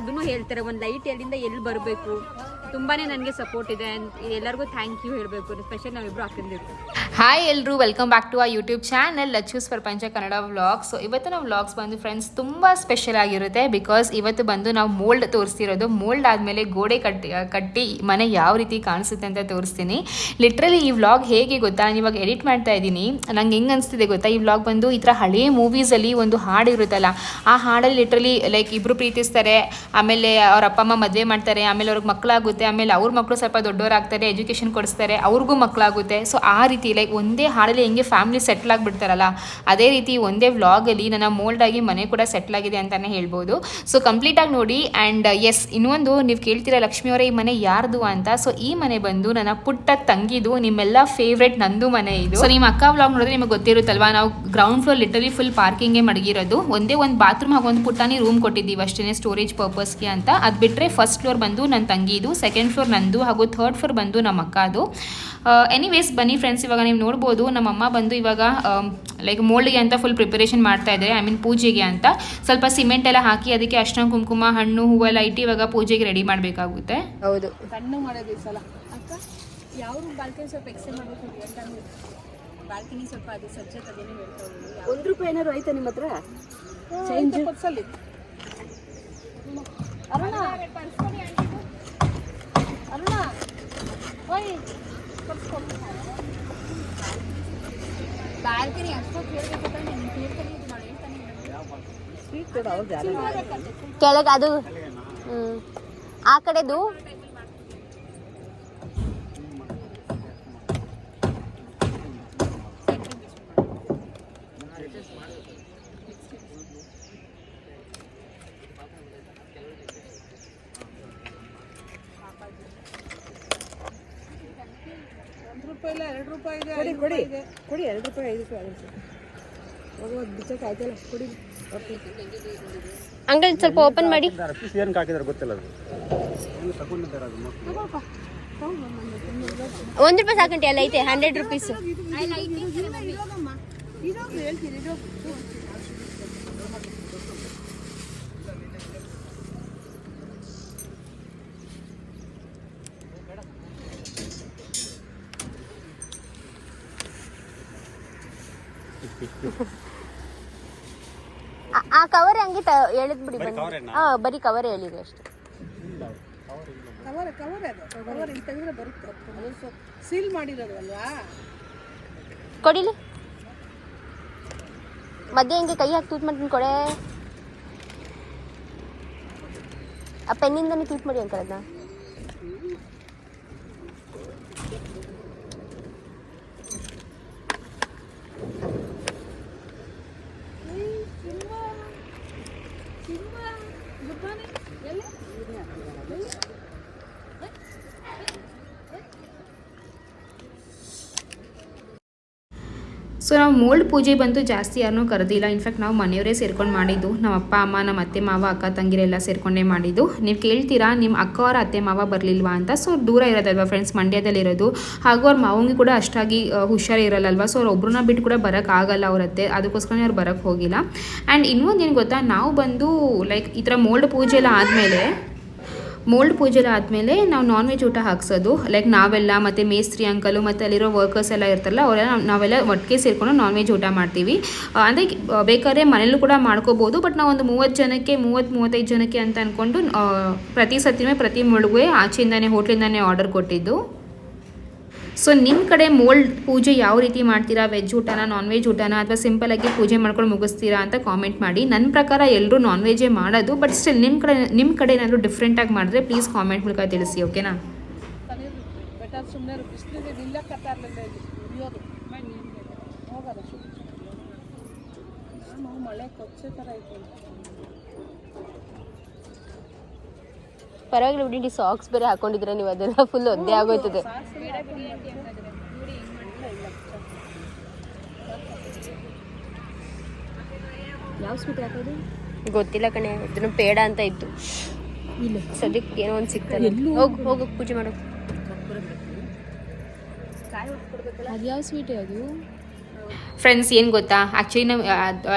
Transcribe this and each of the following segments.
ಅದನ್ನು ಹೇಳ್ತಾರೆ. ಒಂದು ಲೈಟ್ ಎಲ್ಲಿಂದ ಎಲ್ಲಿ ಬರಬೇಕು? ತುಂಬಾ ನನಗೆ ಸಪೋರ್ಟ್ ಇದೆ. ಎಲ್ಲರಿಗೂ ಥ್ಯಾಂಕ್ ಯು ಹೇಳಬೇಕು. ಸ್ಪೆಷಲ್ ನಾವಿಬ್ರು ಹಾಕಿದ್ದೀವಿ ಹಾಯ್ ಎಲ್ಲರೂ ವೆಲ್ಕಮ್ ಬ್ಯಾಕ್ ಟು ಆ ಯೂಟ್ಯೂಬ್ ಚಾನಲ್ ಲಚ್ಚೂಸ್ ಪಂಚ ಕನ್ನಡ ವ್ಲಾಗ್ಸ್ ಸೊ ಇವತ್ತು ನಾವು ವ್ಲಾಗ್ಸ್ ಬಂದು ಫ್ರೆಂಡ್ಸ್ ತುಂಬ ಸ್ಪೆಷಲ್ ಆಗಿರುತ್ತೆ ಬಿಕಾಸ್ ಇವತ್ತು ಬಂದು ನಾವು ಮೋಲ್ಡ್ ತೋರಿಸ್ತಿರೋದು. ಮೋಲ್ಡ್ ಆದಮೇಲೆ ಗೋಡೆ ಕಟ್ಟಿ ಕಟ್ಟಿ ಮನೆ ಯಾವ ರೀತಿ ಕಾಣಿಸುತ್ತೆ ಅಂತ ತೋರಿಸ್ತೀನಿ. ಲಿಟ್ರಲಿ ಈ ವ್ಲಾಗ್ ಹೇಗೆ ಗೊತ್ತಾ? ನಾನು ಇವಾಗ ಎಡಿಟ್ ಮಾಡ್ತಾ ಇದ್ದೀನಿ. ನಂಗೆ ಹೆಂಗೆ ಅನಿಸ್ತಿದೆ ಗೊತ್ತಾ? ಈ ವ್ಲಾಗ್ ಬಂದು ಈ ಥರ ಹಳೇ ಮೂವೀಸಲ್ಲಿ ಒಂದು ಹಾಡು ಇರುತ್ತಲ್ಲ, ಆ ಹಾಡಲ್ಲಿ ಲಿಟ್ರಲಿ ಲೈಕ್ ಇಬ್ಬರು ಪ್ರೀತಿಸ್ತಾರೆ. ಆಮೇಲೆ ಅವ್ರ ಅಪ್ಪ, ಅಮ್ಮ ಮದುವೆ ಮಾಡ್ತಾರೆ. ಆಮೇಲೆ ಅವ್ರಿಗೆ ಮಕ್ಕಳಾಗುತ್ತೆ ಆಮೇಲೆ ಅವ್ರ ಮಕ್ಕಳು ಸ್ವಲ್ಪ ದೊಡ್ಡವರಾಗ್ತಾರೆ ಎಜುಕೇಷನ್ ಕೊಡಿಸ್ತಾರೆ. ಅವ್ರಿಗೂ ಮಕ್ಕಳಾಗುತ್ತೆ ಸೊ ಆ ರೀತಿ ಲೈಕ್ ಒಂದೇ ಹಾಡಲ್ಲಿ ಹೆಂಗೆ ಫ್ಯಾಮಿಲಿ ಸೆಟ್ಲ್ ಆಗಿಬಿಡ್ತಾರಲ್ಲ, ಅದೇ ರೀತಿ ಒಂದೇ ವ್ಲಾಗಲ್ಲಿ ನನ್ನ ಮೋಲ್ಡ್ ಆಗಿ ಮನೆ ಕೂಡ ಸೆಟ್ಲ್ ಆಗಿದೆ ಅಂತಲೇ ಹೇಳ್ಬೋದು. ಸೊ ಕಂಪ್ಲೀಟಾಗಿ ನೋಡಿ ಆ್ಯಂಡ್ ಎಸ್ ಇನ್ನೊಂದು ನೀವು ಕೇಳ್ತೀರಾ ಲಕ್ಷ್ಮಿಯವರೇ ಈ ಮನೆ ಯಾರ್ದು ಅಂತ? ಸೊ ಈ ಮನೆ ಬಂದು ನನ್ನ ಪುಟ್ಟ ತಂಗಿದು, ನಿಮ್ಮೆಲ್ಲ ಫೇವ್ರೆಟ್ ನಂದು ಮನೆ ಇದು. ಸೊ ನಿಮ್ಮ ಅಕ್ಕ ವ್ಲಾಗ್ ನೋಡಿದ್ರೆ ನಿಮಗೆ ಗೊತ್ತಿರುತ್ತಲ್ವಾ, ನಾವು ಗ್ರೌಂಡ್ ಫ್ಲೋರ್ ಲಿಟರಲಿ ಫುಲ್ ಪಾರ್ಕಿಂಗೇ ಮಡಗಿರೋದು. ಒಂದೇ ಒಂದು ಬಾತ್ರೂಮ್ ಹಾಗೂ ಒಂದು ಪುಟ್ಟಾನಿ ರೂಮ್ ಕೊಟ್ಟಿದ್ದೀವಿ ಅಷ್ಟೇ ಸ್ಟೋರೇಜ್ ಪರ್ಪಸ್ಗೆ ಅಂತ. ಅದು ಬಿಟ್ಟರೆ ಫಸ್ಟ್ ಫ್ಲೋರ್ ಬಂದು ನನ್ನ ತಂಗಿದು ಸೆಕೆಂಡ್ ಫ್ಲೋರ್ ನಂದು, ಹಾಗೂ ಥರ್ಡ್ ಫ್ಲೋರ್ ಬಂದು ನಮ್ಮ ಅಕ್ಕದು ಎನಿವೇಸ್ ಬನ್ನಿ ಫ್ರೆಂಡ್ಸ್ ಇವಾಗ ನೀವು ನೋಡ್ಬೋದು. ನಮ್ಮಮ್ಮ ಬಂದು ಇವಾಗ ಲೈಕ್ ಮೋಲ್ಡ್ಗೆ ಅಂತ ಫುಲ್ ಪ್ರಿಪರೇಷನ್ ಮಾಡ್ತಾ ಇದ್ದಾರೆ. ಐ ಮೀನ್ ಪೂಜೆಗೆ ಅಂತ. ಸ್ವಲ್ಪ ಸಿಮೆಂಟ್ ಎಲ್ಲ ಹಾಕಿ ಅದಕ್ಕೆ ಅರ್ಶಿನ ಕುಂಕುಮ ಹಣ್ಣು ಹೂವೆಲ್ಲ ಇಟ್ಟು ಇವಾಗ ಪೂಜೆಗೆ ರೆಡಿ ಮಾಡಬೇಕಾಗುತ್ತೆ. ಹೌದು. ಸಣ್ಣ ಮಾಡೋದು ಸಲ. ಅಕ್ಕ ಯಾವ ಬಾಲ್ಕನಿ ಸ್ವಲ್ಪ ಎಕ್ಸ್ಟೆಂಡ್ ಮಾಡಬೇಕು ಅಂತ ಬಾಲ್ಕನಿ ಸ್ವಲ್ಪ ಅದು ಸಜ್ಜತ್ ಅದೇನೋ ಹೇಳ್ತಾ ಇದ್ದೀನಿ. ಒಂದು ರೂಪಾಯಿ ಏನಾದ್ರು ಆಯ್ತಾ ನಿಮ್ಮ ಹತ್ರ? ಚೇಂಜ್ ಕೊಡ್ಸಲ್ಲಿ. ಅರುಣ. ಅರುಣ. ಓಯ್ ಬಾಲ್ಕನಿ ಅಷ್ಟೊತ್ತು ಹೇಳ್ಬೇಕು ನೀನು ತೀರ್ಥನಿ ಇದು ಮಾಡಿ ಹೇಳ್ತಾನೆ ಸ್ವೀಟ್ ಕೊಡು ಅವ್ರದ್ದು ಕೆಳಗೆ ಅದು ಹ್ಮ್ ಆ ಕಡೆದು ಒಂದು ರೂಪಾಯಿ ಇಲ್ಲ ಎರಡು ರೂಪಾಯಿ ಇದೆ ಕೊಡಿ ಐದು ಕೊಡಿ ರೂಪಾಯಿ ಇದೆ ಕೊಡಿ ಎರಡು ರೂಪಾಯಿ ಐದು ರೂಪಾಯಿ ಆಗುತ್ತೆ ಹೋಗೋದು ಬಿಚ್ಚಕ್ಕೆ ಆಯ್ತಲ್ಲ ಕೊಡಿ ಅಂಗಲ್ ಸ್ವಲ್ಪ ಓಪನ್ ಮಾಡಿ ಪೀಸ್ ಏನಕ್ಕೆ ಹಾಕಿದಾರೆ ಗೊತ್ತಿಲ್ಲ ಅದು ಏನು ತಗೊಂಡಿದ್ದಾರೆ ಅದು ಮಕ್ಕಳು ಒಂದ್ ರೂಪಾಯಿ ಸಾಕಂಟಿ ಅಲ್ಲ ಐತೆ ಹಂಡ್ರೆಡ್ ರುಪೀಸ್ ಇರೋದು ಹೇಳ್ತೀನಿ ಇದು ಆ ಕವರ್ ಹಂಗೆ ಎಳೆದ್ ಬಿಡಿ ಬನ್ನಿ? ಹಾ ಬರೀ ಕವರ್ ಹೇಳಿದೆ ಅಷ್ಟೇ. ಕವರ್ ಕವರ್ ಅದು. ಕವರ್ ಇಲ್ಲಿ ತೆಗೆದ್ರೆ ಬರುತ್ತೆ ಅದು ಸೀಲ್ ಮಾಡಿರೋದು ಅಲ್ವಾ ಕೊಡಿಲಿ. ಮಧ್ಯೆ ಹಿಂಗೆ ಕೈ ಹಾಕಿ ತೂತ್ ಮಾಡ್ತೀನಿ ಕೊಡೆ. ಆ ಪೆನ್ನಿಂದನೇ ತೂತ್ ಮಾಡಿ ಅಂಕಲ್ ಅದನ್ನ ಸೊ ನಾವು ಮೋಲ್ಡ್ ಪೂಜೆ ಬಂತು ಜಾಸ್ತಿ ಯಾರನ್ನೂ ಕರೆದಿಲ್ಲ. ಇನ್ಫ್ಯಾಕ್ಟ್ ನಾವು ಮನೆಯವರೇ ಸೇರ್ಕೊಂಡು ಮಾಡಿದ್ದು. ನಮ್ಮ ಅಪ್ಪ, ಅಮ್ಮ, ನಮ್ಮ ಅತ್ತೆ, ಮಾವ, ಅಕ್ಕ, ತಂಗಿರೆಲ್ಲ ಸೇರ್ಕೊಂಡೇ ಮಾಡಿದ್ದು. ನೀವು ಕೇಳ್ತೀರಾ ನಿಮ್ಮ ಅಕ್ಕ ಅವರ ಅತ್ತೆ, ಮಾವ ಬರಲಿಲ್ವಾ ಅಂತ? ಸೊ ದೂರ ಇರೋದಲ್ವಾ ಫ್ರೆಂಡ್ಸ್ ಮಂಡ್ಯದಲ್ಲಿರೋದು ಹಾಗೂ ಅವ್ರ ಮಾವಂಗೆ ಕೂಡ ಅಷ್ಟಾಗಿ ಹುಷಾರು ಇರಲ್ಲಲ್ವಾ? ಸೊ ಅವ್ರು ಒಬ್ಬರನ್ನ ಬಿಟ್ಟು ಕೂಡ ಬರೋಕ್ಕಾಗಲ್ಲ ಅವ್ರ ಅತ್ತೆ. ಅದಕ್ಕೋಸ್ಕರನೇ ಅವ್ರು ಬರೋಕ್ಕೆ ಹೋಗಿಲ್ಲ. ಆ್ಯಂಡ್ ಇನ್ನೊಂದು ಏನು ಗೊತ್ತಾ? ನಾವು ಬಂದು ಲೈಕ್ ಈ ಥರ ಮೋಲ್ಡ್ ಪೂಜೆ ಎಲ್ಲ ಆದಮೇಲೆ ಮೋಲ್ಡ್ ಪೂಜೆ ಆದಮೇಲೆ ನಾವು ನಾನ್ ವೆಜ್ ಊಟ ಹಾಕ್ಸೋದು. ಲೈಕ್ ನಾವೆಲ್ಲ ಮತ್ತು ಮೇಸ್ತ್ರಿ ಅಂಕಲು ಮತ್ತು ಅಲ್ಲಿರೋ ವರ್ಕರ್ಸ್ ಎಲ್ಲ ಇರ್ತಾರಲ್ಲ, ಅವರೆಲ್ಲ ನಾವೆಲ್ಲ ಒಟ್ಟಿಗೆ ಸೇರಿಕೊಂಡು ನಾನ್ ವೆಜ್ ಊಟ ಮಾಡ್ತೀವಿ. ಅಂದರೆ ಬೇಕಾದ್ರೆ ಮನೇಲೂ ಕೂಡ ಮಾಡ್ಕೋಬೋದು ಬಟ್ ನಾವು ಒಂದು ಮೂವತ್ತು ಜನಕ್ಕೆ, ಮೂವತ್ತು, ಮೂವತ್ತೈದು ಜನಕ್ಕೆ ಅಂತ ಅಂದ್ಕೊಂಡು ಪ್ರತಿ ಸತಿನೂ ಪ್ರತಿ ಮುಳುಗುವೆ ಆಚೆಯಿಂದನೇ, ಹೋಟ್ಲಿಂದನೇ ಆರ್ಡರ್ ಕೊಟ್ಟಿದ್ದು. ಸೊ ನಿಮ್ಮ ಕಡೆ ಮೋಲ್ಡ್ ಪೂಜೆ ಯಾವ ರೀತಿ ಮಾಡ್ತೀರಾ? ವೆಜ್ ಊಟನ ನಾನ್ ವೆಜ್ ಊಟನ? ಅಥವಾ ಸಿಂಪಲಾಗಿ ಪೂಜೆ ಮಾಡ್ಕೊಂಡು ಮುಗಿಸ್ತೀರಾ ಅಂತ ಕಾಮೆಂಟ್ ಮಾಡಿ. ನನ್ನ ಪ್ರಕಾರ ಎಲ್ಲರೂ ನಾನ್ ವೆಜ್ಜೇ ಮಾಡೋದು ಬಟ್ ಸ್ಟಿಲ್ ನಿಮ್ಮ ಕಡೆ ನಿಮ್ಮ ಕಡೆ ಏನಾದರೂ ಡಿಫ್ರೆಂಟಾಗಿ ಮಾಡಿದ್ರೆ ಪ್ಲೀಸ್ ಕಾಮೆಂಟ್ ಮೂಲಕ ತಿಳಿಸಿ ಓಕೆನಾ ಮಳೆ ಕೊಚ್ಚೆ ಥರ ಪರವಾಗಿಲ್ಲ ಬಿಡಿ ಸಾಕ್ಸ್ ಬೇರೆ ಹಾಕೊಂಡಿದ್ರೆ ನೀವು ಅದೆಲ್ಲ ಫುಲ್ ಒದ್ದೆ ಆಗೋಯ್ತದೆ. ಗೊತ್ತಿಲ್ಲ ಕಣೆ ಇದನ್ನು ಪೇಡ ಅಂತ ಇತ್ತು. ಸದ್ಯಕ್ಕೆ ಏನೋ ಒಂದು ಸಿಗ್ತದೆ ಹೋಗ್ ಹೋಗು ಪೂಜೆ ಮಾಡು. ಅದು ಯಾವ ಸ್ವೀಟ್ ಅದು? ಫ್ರೆಂಡ್ಸ್ ಏನು ಗೊತ್ತಾ? ಆ್ಯಕ್ಚುಲಿ ನಾವು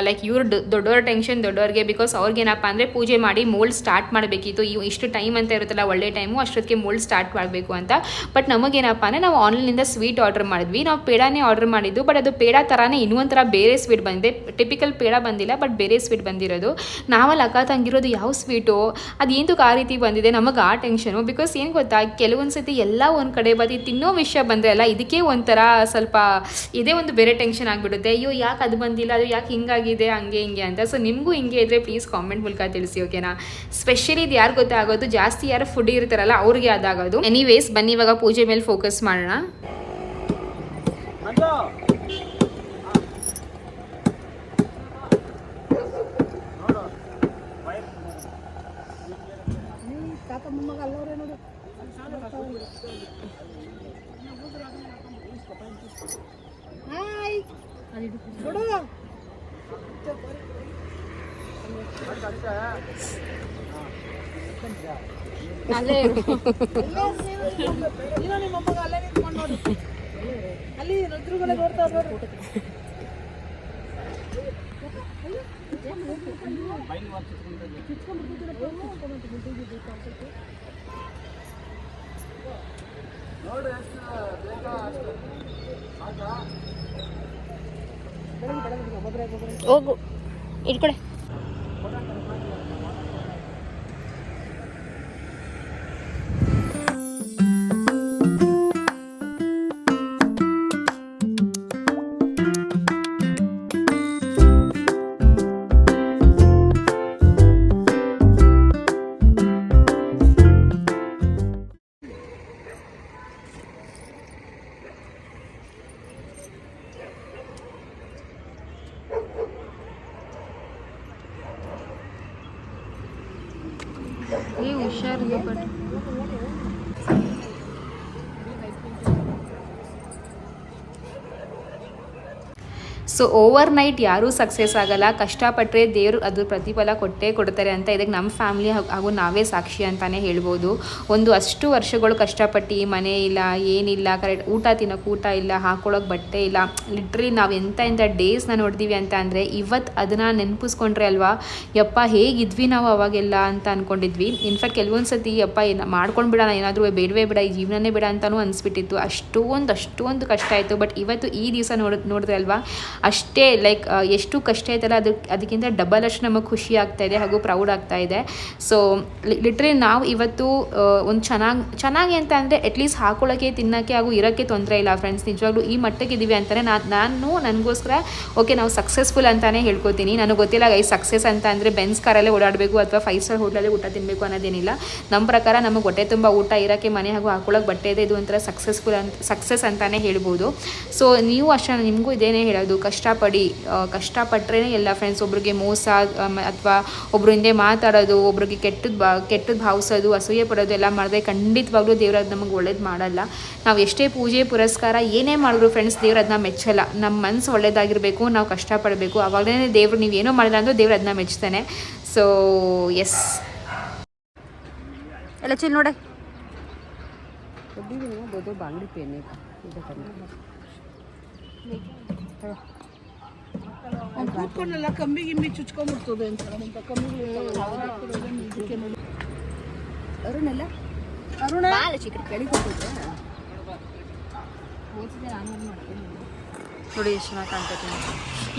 ಲೈಕ್ ಇವ್ರು ದೊಡ್ಡವ್ರ ಟೆನ್ಷನ್ ದೊಡ್ಡವ್ರಿಗೆ ಬಿಕಾಸ್ ಅವ್ರಿಗೇನಪ್ಪ ಅಂದರೆ ಪೂಜೆ ಮಾಡಿ ಮೋಲ್ಡ್ ಸ್ಟಾರ್ಟ್ ಮಾಡಬೇಕಿತ್ತು. ಇವು, ಇಷ್ಟು ಟೈಮ್ ಅಂತ ಇರುತ್ತಲ್ಲ, ಒಳ್ಳೆ ಟೈಮು ಅಷ್ಟೊತ್ತಿಗೆ ಮೋಲ್ಡ್ ಸ್ಟಾರ್ಟ್ ಮಾಡಬೇಕು ಅಂತ. ಬಟ್ ನಮಗೇನಪ್ಪ ಅಂದರೆ ನಾವು ಆನ್ಲೈನಿಂದ ಸ್ವೀಟ್ ಆರ್ಡರ್ ಮಾಡಿದ್ವಿ. ನಾವು ಪೇಡಾನೇ ಆರ್ಡರ್ ಮಾಡಿದ್ದು ಬಟ್ ಅದು ಪೇಡ ಥರನೇ ಇನ್ನೂ ಒಂಥರ ಬೇರೆ ಸ್ವೀಟ್ ಬಂದಿದೆ. ಟಿಪಿಕಲ್ ಪೇಡ ಬಂದಿಲ್ಲ ಬಟ್ ಬೇರೆ ಸ್ವೀಟ್ ಬಂದಿರೋದು. ನಾವಲ್ಲಿ ಅಕ್ಕ ತಂಗಿರೋದು ಯಾವ ಸ್ವೀಟು ಅದು ಆ ರೀತಿ ಬಂದಿದೆ. ನಮಗೆ ಆ ಟೆನ್ಷನು ಬಿಕಾಸ್ ಏನು ಗೊತ್ತಾ? ಕೆಲವೊಂದು ಸತಿ ಎಲ್ಲ ಒಂದು ಕಡೆ ಬದಿ ತಿನ್ನೋ ವಿಷಯ ಬಂದರೆ ಅಲ್ಲ, ಇದಕ್ಕೆ ಒಂಥರ ಸ್ವಲ್ಪ, ಇದೇ ಒಂದು ಬೇರೆ ಟೆನ್ಷನ್ ಆಗಿಬಿಡುತ್ತೆ ಅಯ್ಯೋ ಯಾಕೆ ಅದು ಬಂದಿಲ್ಲ? ಅದು ಯಾಕೆ ಹಿಂಗಾಗಿದೆ? ಹಂಗೆ ಹಿಂಗೆ ಅಂತ. ಸೊ ನಿಮಗೂ ಹಿಂಗೆ ಇದ್ದರೆ ಪ್ಲೀಸ್ ಕಾಮೆಂಟ್ ಮೂಲಕ ತಿಳಿಸಿ ಓಕೆನಾ ಸ್ಪೆಷಲಿ ಇದು ಯಾರು ಗೊತ್ತಾಗೋದು? ಜಾಸ್ತಿ ಯಾರು ಫುಡ್ ಇರ್ತಾರಲ್ಲ ಅವ್ರಿಗೆ ಅದಾಗೋದು. ಎನಿವೇಸ್ ಬನ್ನಿ ಇವಾಗ ಪೂಜೆ ಮೇಲೆ ಫೋಕಸ್ ಮಾಡೋಣ. ಹಾಯ್. ನೋಡು. ಅಲ್ಲೇ ಇರೋ. ನಿಮ್ಮ ಅಲ್ಲೇ ನಿಂತ್ಕೊಂಡು ನೋಡಿ. ಅಲ್ಲಿ ರುದ್ರಗಳು ನೋಡ್ತಾ ನೋಡಿ ನೋಡು ಎಷ್ಟು ಬೇಕಾ ಅಷ್ಟು ಆಗ ಹೋಗು ಇಟ್ಕೊಡೆ ಸೊ ಓವರ್ ನೈಟ್ ಯಾರೂ ಸಕ್ಸಸ್ ಆಗಲ್ಲ. ಕಷ್ಟಪಟ್ಟರೆ ದೇವರು ಅದು ಪ್ರತಿಫಲ ಕೊಟ್ಟೇ ಕೊಡ್ತಾರೆ ಅಂತ ಇದಕ್ಕೆ ನಮ್ಮ ಫ್ಯಾಮಿಲಿ ಹಾಗೂ ನಾವೇ ಸಾಕ್ಷಿ ಅಂತಲೇ ಹೇಳ್ಬೋದು. ಒಂದು ಅಷ್ಟು ವರ್ಷಗಳು ಕಷ್ಟಪಟ್ಟು ಮನೆ ಇಲ್ಲ, ಏನಿಲ್ಲ ಕರೆಕ್ಟ್ ಊಟ ತಿನ್ನೋಕೆ ಊಟ ಇಲ್ಲ ಹಾಕೊಳ್ಳೋಕೆ ಬಟ್ಟೆ ಇಲ್ಲ. ಲಿಟ್ರಲಿ ನಾವು ಎಂಥ ಎಂಥ ಡೇಸ್ನ ನೋಡ್ತೀವಿ ಅಂತ ಅಂದರೆ ಇವತ್ತು ಅದನ್ನು ನೆನಪಿಸ್ಕೊಂಡ್ರೆ ಅಲ್ವಾ? ಯಪ್ಪ, ಹೇಗಿದ್ವಿ ನಾವು ಅವಾಗೆಲ್ಲ ಅಂತ ಅಂದ್ಕೊಂಡಿದ್ವಿ ಇನ್ಫ್ಯಾಕ್ಟ್ ಕೆಲವೊಂದು ಸತಿ ಯಪ್ಪ, ಏನು ಮಾಡ್ಕೊಂಡು ಬಿಡೋಣ, ಏನಾದರೂ ಬೇಡವೇ ಬೇಡ, ಈ ಜೀವನನೇ ಬೇಡ ಅಂತಲೂ ಅನಿಸ್ಬಿಟ್ಟಿತ್ತು. ಅಷ್ಟೊಂದು ಅಷ್ಟೊಂದು ಕಷ್ಟ ಆಯಿತು. ಬಟ್ ಇವತ್ತು ಈ ದಿವಸ ನೋಡ್ ನೋಡಿದ್ರೆ ಅಲ್ವಾ? ಅಷ್ಟೇ ಲೈಕ್ ಎಷ್ಟು ಕಷ್ಟ ಐತಲ್ಲ ಅದು, ಅದಕ್ಕಿಂತ ಡಬಲ್ ಅಷ್ಟು ನಮಗೆ ಖುಷಿ ಆಗ್ತಾ ಇದೆ ಹಾಗೂ ಪ್ರೌಡ್ ಆಗ್ತಾ ಇದೆ. ಸೊ ಲಿಟ್ರಲಿ ನಾವು ಇವತ್ತು ಒಂದು ಚೆನ್ನಾಗಿ ಚೆನ್ನಾಗಿ ಅಂತ ಅಂದರೆ ಅಟ್ಲೀಸ್ಟ್ ಹಾಕೊಳ್ಳೋಕ್ಕೆ ತಿನ್ನೋಕ್ಕೆ ಹಾಗೂ ಇರೋಕ್ಕೆ ತೊಂದರೆ ಇಲ್ಲ ಫ್ರೆಂಡ್ಸ್ ನಿಜವಾಗ್ಲೂ ಈ ಮಟ್ಟಕ್ಕೆ ಇದ್ದೀವಿ ಅಂತಲೇ ನಾನು ನಾನು ನನಗೋಸ್ಕರ ಓಕೆ ನಾವು ಸಕ್ಸಸ್ಫುಲ್ ಅಂತಲೇ ಹೇಳ್ಕೊತೀನಿ. ನನಗೆ ಗೊತ್ತಿಲ್ಲ ಐ ಸಕ್ಸಸ್ ಅಂತ ಅಂದರೆ ಬೆನ್ಸ್ ಕಾರಲ್ಲೇ ಓಡಾಡಬೇಕು ಅಥವಾ ಫೈವ್ ಸ್ಟಾರ್ ಹೋಟ್ಲಲ್ಲೇ ಊಟ ತಿನ್ನಬೇಕು ಅನ್ನೋದೇನಿಲ್ಲ. ನಮ್ಮ ಪ್ರಕಾರ ನಮಗೆ ಹೊಟ್ಟೆ ತುಂಬ ಊಟ, ಇರೋಕ್ಕೆ, ಮನೆ ಹಾಗೂ ಹಾಕೊಳ್ಳೋಕೆ ಬಟ್ಟೆ ಇದೆ. ಇದು ಒಂಥರ ಸಕ್ಸಸ್ಫುಲ್ ಅಂತ ಸಕ್ಸಸ್ ಅಂತಲೇ ಹೇಳ್ಬೋದು. ಸೊ ನೀವು ಅಷ್ಟೇ, ನಿಮಗೂ ಇದೇನೇ ಹೇಳೋದು ಕಷ್ಟಪಡಿ ಕಷ್ಟಪಟ್ರೇ ಕಷ್ಟಪಟ್ಟರೆ ಎಲ್ಲ ಫ್ರೆಂಡ್ಸ್ ಒಬ್ರಿಗೆ ಮೋಸ ಅಥವಾ ಒಬ್ರು ಹಿಂದೆ ಮಾತಾಡೋದು ಒಬ್ರಿಗೆ ಕೆಟ್ಟದ್ದು ಬಾ ಕೆಟ್ಟದ್ದು ಭಾವಿಸೋದು ಅಸೂಯೆ ಪಡೋದು ಎಲ್ಲ ಮಾಡಿದ್ರೆ ಖಂಡಿತವಾಗ್ಲೂ ದೇವ್ರು ಅದು ನಮಗೆ ಒಳ್ಳೇದು ಮಾಡಲ್ಲ. ನಾವು ಎಷ್ಟೇ ಪೂಜೆ ಪುರಸ್ಕಾರ ಏನೇ ಮಾಡಿದ್ರು ಫ್ರೆಂಡ್ಸ್ ದೇವ್ರು ಅದನ್ನ ಮೆಚ್ಚಲ್ಲ. ನಮ್ಮ ಮನಸ್ಸು ಒಳ್ಳೇದಾಗಿರಬೇಕು ನಾವು ಕಷ್ಟಪಡಬೇಕು. ಆವಾಗಲೇ ದೇವ್ರು ನೀವು ಏನೋ ಮಾಡಿಲ್ಲ ಅಂದರೂ ದೇವ್ರು ಅದನ್ನ ಮೆಚ್ತಾನೆ. ಸೊ ಎಸ್ ಎಲ್ಲ ಚಿಲ್ ನೋಡೆ. ಕೂತ್ಕೊಂಡೆಲ್ಲ ಕಂಬಿ ಗಿಂಬಿ ಚುಚ್ಕೊಂಡ್ಬಿಡ್ತದೆ ಅಂತ ಅಂತ ಕಂಬಿಗಳು ಅರುಣಲ್ಲ ಅರುಣ ನೋಡಿ ಎಷ್ಟು ಚೆನ್ನಾಗಿ ಕಾಣ್ತೈತೆ.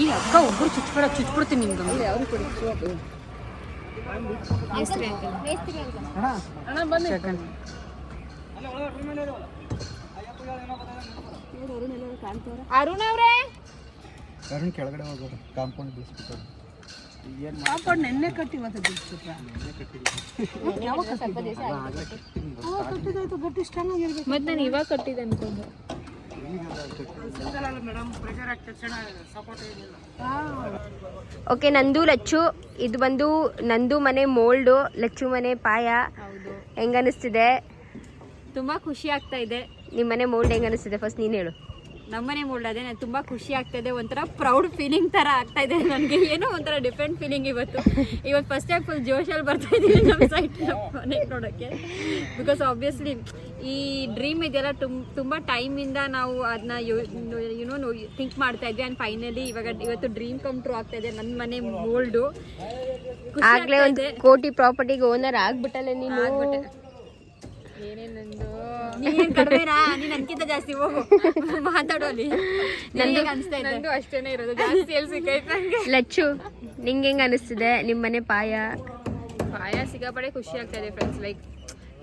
ಈ ಅಕ್ಕ ಒಬ್ಬರು ಚುಚ್ಬಿಡ ಚುಚ್ಬಿಡ್ತೀನಿ ನಿಮ್ಗೆ ಯಾವ್ದು ಕೊಡಿ ಅಣ್ಣ ಬನ್ನಿ. ಅರುಣ್ ಅವರೇ? ಅರುಣ್ ಕೆಳಗಡೆ ಹೋಗೋದು ಕಾಂಪೌಂಡ್ ಬೀಸ್ಬಿಟ್ಟು ಕಾಂಪೌಂಡ್ ನೆನ್ನೆ ಕಟ್ಟಿ ಇವತ್ತು ಬಿಡ್ಸ್ಬಿಟ್ರ ಕಟ್ಟಿದಾಯ್ತು ಗಟ್ಟಿ ಸ್ಟ್ರಾಂಗ್ ಆಗಿರ್ಬೇಕು ಮತ್ತೆ ನಾನು ಇವಾಗ ಕಟ್ಟಿದೆ ಅನ್ಕೊಂಡು. ಓಕೆ ನಂದು ಲಚ್ಚು. ಇದು ಬಂದು ನಂದು ಮನೆ ಮೋಲ್ಡು ಲಚ್ಚು ಮನೆ ಪಾಯ. ಹೆಂಗನಿಸ್ತಿದೆ ತುಂಬಾ ಖುಷಿ ಆಗ್ತಾ ಇದೆ. ನಿಮ್ಮ ಮನೆ ಮೋಲ್ಡ್ ಹೆಂಗನಿಸ್ತಿದೆ ಫಸ್ಟ್ ನೀನು ಹೇಳು. ನಮ್ಮನೆ ಮೋಲ್ಡ್ ಅದೇ ನನಗೆ ತುಂಬ ಖುಷಿ ಆಗ್ತಾಯಿದೆ ಇದೆ ಒಂಥರ ಪ್ರೌಡ್ ಫೀಲಿಂಗ್ ಥರ ಆಗ್ತಾ ಇದೆ. ನನಗೆ ಏನೋ ಒಂಥರ ಡಿಫ್ರೆಂಟ್ ಫೀಲಿಂಗ್ ಇವತ್ತು. ಇವತ್ತು ಫಸ್ಟ್ ಟೈಮ್ ಫುಲ್ ಜೋಶಲ್ಲಿ ಬರ್ತಾ ಇದ್ದೀನಿ ನಮ್ಮ ಸೈಟ್ ಮನೆ ನೋಡೋಕ್ಕೆ. ಬಿಕಾಸ್ ಆಬ್ವಿಯಸ್ಲಿ ಈ ಡ್ರೀಮ್ ಇದೆಯಲ್ಲ ತುಂಬ ತುಂಬ ಟೈಮಿಂದ ನಾವು ಅದನ್ನ ಯುನೋ ಥಿಂಕ್ ಮಾಡ್ತಾ ಇದ್ವಿ. ಆ್ಯಂಡ್ ಫೈನಲಿ ಇವಾಗ ಇವತ್ತು ಡ್ರೀಮ್ ಕಮ್ ಟ್ರೂ ಆಗ್ತಾ ಇದೆ ನನ್ನ ಮನೆ ಮೋಲ್ಡು ಆಗಲೇ ಒಂದು ಕೋಟಿ ಪ್ರಾಪರ್ಟಿಗೆ ಓನರ್ ಆಗ್ಬಿಟ್ಟಲ್ಲ ನೀನು? ಏನೇನಂದು ನೀನ್ ಕಡಿಮೆನಾ? ನೀನ್ ಜಾಸ್ತಿ ಹೋಗು. ನಂದು ಅನಿಸ್ತಾ ಇದೆ? ನಂದು ಅಷ್ಟೇನೆ ಇರೋದು. ಜಾಸ್ತಿ ಎಲ್ಲಿ ಸಿಕ್ಕೈತೆ ನಂಗೆ? ಲಚ್ಚು ನಿಂಗೆ ಹೆಂಗ್ ಅನಿಸ್ತಿದೆ? ನಿಮ್ಮ ಮನೆ ಪಾಯ? ಪಾಯ ಸಿಕ್ಕಾಪಡೆ ಖುಷಿ ಆಗ್ತಾ ಇದೆ ಫ್ರೆಂಡ್ಸ್ ಲೈಕ್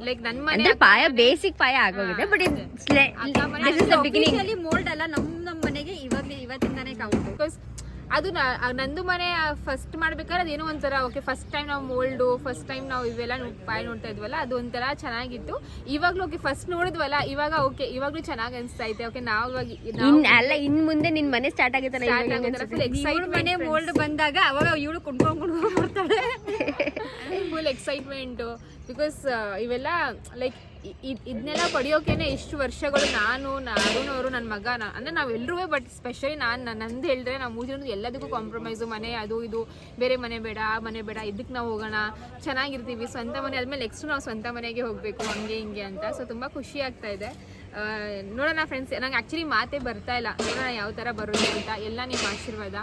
ಲೈಕ್ ನನ್ನ ಮನೆ ಅಂದ್ರೆ ಪಾಯ ಬೇಸಿಕ್ ಪಾಯ ಆಗೋಗಿದೆ but this is the beginning mould ಅಲ್ಲ ನಮ್ ನಮ್ ಮನೆಗೆ ಇವಾಗ ಇವತ್ತಿಂದಾನೇ ಕೌಂಟ್ ಬಿಕಾಸ್ ಅದು ನಂದು ಮನೆ ಫಸ್ಟ್ ಮಾಡ್ಬೇಕಾದ್ರೆ ಅದೇನೋ ಒಂಥರ ಓಕೆ ಫಸ್ಟ್ ಟೈಮ್ ನಾವು ಮೋಲ್ಡು ಫಸ್ಟ್ ಟೈಮ್ ನಾವು ಇವೆಲ್ಲ ಬಾಯಿ ಪಾಯ್ ನೋಡ್ತಾ ಇದ್ವಲ್ಲ ಅದು ಒಂಥರ ಚೆನ್ನಾಗಿತ್ತು. ಇವಾಗ್ಲೂ ಓಕೆ ಫಸ್ಟ್ ನೋಡಿದ್ವಲ್ಲ ಇವಾಗ ಓಕೆ ಇವಾಗ್ಲೂ ಚೆನ್ನಾಗಿ ಅನಿಸ್ತಾ ಐತೆ ಓಕೆ ನಾವು ಇವಾಗ ಅಲ್ಲ ಇನ್ ಮುಂದೆ ನಿನ್ ಮನೆ ಸ್ಟಾರ್ಟ್ ಆಗತ್ತಲ್ಲ ಫುಲ್ ಎಕ್ಸೈಟ್ಮೆಂಟ್ ಮನೆ ಮೋಲ್ಡ್ ಬಂದಾಗ ಅವಾಗ ಇವಳು ಕುಣ್ಕೊಂಡ್ ಕುಣ್ಕೊಂಡ್ ಬರ್ತಾಳೆ. ಫುಲ್ ಎಕ್ಸೈಟ್ಮೆಂಟು ಬಿಕಾಸ್ ಇವೆಲ್ಲ ಲೈಕ್ ಇದನ್ನೆಲ್ಲ ಪಡೆಯೋಕೆನೆ ಇಷ್ಟು ವರ್ಷಗಳು ನಾನು ಅವರು ನನ್ನ ಮಗ ಅಂದ್ರೆ ನಾವೆಲ್ಲರೂ ಬಟ್ ಸ್ಪೆಷಲಿ ನಾನು ನಂದು ಹೇಳಿದ್ರೆ ನಾವು ಮೂರು ಎಲ್ಲದಕ್ಕೂ ಕಾಂಪ್ರಮೈಸು ಮನೆ ಅದು ಇದು, ಬೇರೆ ಮನೆ ಬೇಡ ಮನೆ ಬೇಡ ಇದಕ್ಕೆ ನಾವು ಹೋಗೋಣ, ಚೆನ್ನಾಗಿರ್ತೀವಿ, ಸ್ವಂತ ಮನೆ ಆದಮೇಲೆ ನೆಕ್ಸ್ಟ್ ನಾವು ಸ್ವಂತ ಮನೆಗೆ ಹೋಗಬೇಕು, ಹಂಗೆ ಹಿಂಗೆ ಅಂತ. ಸೊ ತುಂಬ ಖುಷಿ ಆಗ್ತಾ ಇದೆ. ನೋಡೋಣ ಫ್ರೆಂಡ್ಸ್ ನಂಗೆ ಆ್ಯಕ್ಚುಲಿ ಮಾತೇ ಬರ್ತಾ ಇಲ್ಲ. ನೋಡೋಣ ಯಾವ ಥರ ಬರೋದು ಅಂತ. ಎಲ್ಲ ನಿಮ್ಮ ಆಶೀರ್ವಾದ.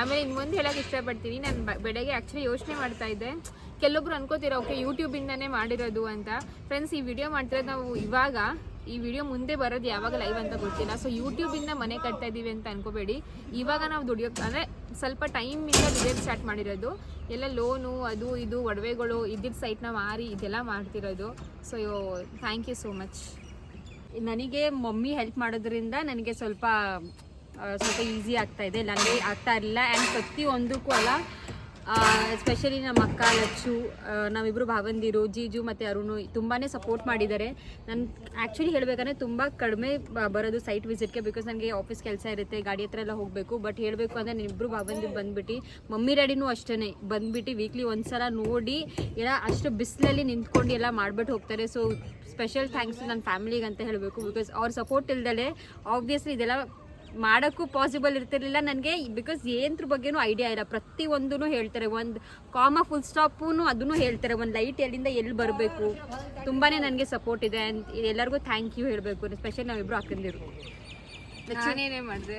ಆಮೇಲೆ ಇನ್ನು ಮುಂದೆ ಹೇಳೋಕೆ ಇಷ್ಟಪಡ್ತೀನಿ, ನಾನು ಬೆಳಗ್ಗೆ ಆ್ಯಕ್ಚುಲಿ ಯೋಚನೆ ಮಾಡ್ತಾ ಇದ್ದೆ. ಕೆಲವೊಬ್ರು ಅನ್ಕೋತೀರ, ಓಕೆ ಯೂಟ್ಯೂಬಿಂದನೇ ಮಾಡಿರೋದು ಅಂತ. ಫ್ರೆಂಡ್ಸ್ ಈ ವಿಡಿಯೋ ಮಾಡ್ತಿರೋದು ನಾವು ಇವಾಗ, ಈ ವಿಡಿಯೋ ಮುಂದೆ ಬರೋದು ಯಾವಾಗ ಲೈವ್ ಅಂತ ಗೊತ್ತಿಲ್ಲ. ಸೊ ಯೂಟ್ಯೂಬಿಂದ ಮನೆ ಕಟ್ತಾ ಇದ್ದೀವಿ ಅಂತ ಅನ್ಕೋಬೇಡಿ. ಇವಾಗ ನಾವು ದುಡಿಯೋಕೆ, ಅಂದರೆ ಸ್ವಲ್ಪ ಟೈಮಿಂದ ವಿಡಿಯೋ ಸ್ಟಾರ್ಟ್ ಮಾಡಿರೋದು. ಎಲ್ಲ ಲೋನು ಅದು ಇದು, ಒಡವೆಗಳು ಇದ್ದಿದ್ದ ಸೈಟ್ನ ಮಾರಿ, ಇದೆಲ್ಲ ಮಾಡ್ತಿರೋದು. So thank you so much ನನಗೆ ಮಮ್ಮಿ ಹೆಲ್ಪ್ ಮಾಡೋದ್ರಿಂದ ನನಗೆ ಸ್ವಲ್ಪ ಸ್ವಲ್ಪ ಈಸಿ ಆಗ್ತಾ ಇದೆ. ನನಗೆ ಆಗ್ತಾ ಇರಲಿಲ್ಲ. ಆ್ಯಂಡ್ ಪ್ರತಿಯೊಂದಕ್ಕೂ ಅಲ್ಲ ಎಸ್ಪೆಷಲಿ ನಮ್ಮ ಅಕ್ಕ, ಲಚ್ಚು ನಾವಿಬ್ಬರು ಭಾವಂದಿರು, ಜೀಜು ಮತ್ತು ಅರುಣು ತುಂಬಾ ಸಪೋರ್ಟ್ ಮಾಡಿದ್ದಾರೆ. ನಾನು ಆ್ಯಕ್ಚುಲಿ ಹೇಳಬೇಕಂದ್ರೆ ತುಂಬ ಕಡಿಮೆ ಬರೋದು ಸೈಟ್ ವಿಸಿಟ್ಗೆ ಬಿಕಾಸ್ ನನಗೆ ಆಫೀಸ್ ಕೆಲಸ ಇರುತ್ತೆ, ಗಾಡಿ ಹತ್ರ ಎಲ್ಲ ಹೋಗಬೇಕು. ಬಟ್ ಹೇಳಬೇಕು ಅಂದರೆ ನಾನಿಬ್ಬರು ಭಾವಂದಿರು ಬಂದ್ಬಿಟ್ಟು, ಮಮ್ಮಿ, ಡ್ಯಾಡಿನೂ ಅಷ್ಟೇ ಬಂದ್ಬಿಟ್ಟು ವೀಕ್ಲಿ ಒಂದು ಸಲ ನೋಡಿ, ಎಲ್ಲ ಅಷ್ಟು ಬಿಸಿಲಲ್ಲಿ ನಿಂತ್ಕೊಂಡು ಎಲ್ಲ ಮಾಡ್ಬಿಟ್ಟು ಹೋಗ್ತಾರೆ. ಸೊ ಸ್ಪೆಷಲ್ ಥ್ಯಾಂಕ್ಸ್ ನನ್ನ ಫ್ಯಾಮಿಲಿಗೆ ಅಂತ ಹೇಳಬೇಕು. ಬಿಕಾಸ್ ಅವ್ರ ಸಪೋರ್ಟ್ ಇಲ್ದಲೇ ಆಬ್ವಿಯಸ್ಲಿ ಇದೆಲ್ಲ ಮಾಡೋಕ್ಕೂ ಪಾಸಿಬಲ್ ಇರ್ತಿರ್ಲಿಲ್ಲ. ನನಗೆ ಬಿಕಾಸ್ ಏನದ್ರ ಬಗ್ಗೆನೂ ಐಡಿಯಾ ಇಲ್ಲ. ಪ್ರತಿಯೊಂದೂ ಹೇಳ್ತಾರೆ. ಒಂದು ಕಾಮ ಫುಲ್ ಸ್ಟಾಪೂ ಅದನ್ನು ಹೇಳ್ತಾರೆ. ಒಂದು ಲೈಟ್ ಎಲ್ಲಿಂದ ಎಲ್ಲಿ ಬರಬೇಕು. ತುಂಬಾ ನನಗೆ ಸಪೋರ್ಟ್ ಇದೆ. ಆ್ಯಂಡ್ ಎಲ್ಲರಿಗೂ ಥ್ಯಾಂಕ್ ಯು ಹೇಳಬೇಕು. ಸ್ಪೆಷಲ್ ನಾವಿಬ್ಬರು ಹಾಕೊಂಡಿರು ನಾನೇನೇ ಮಾಡಿದೆ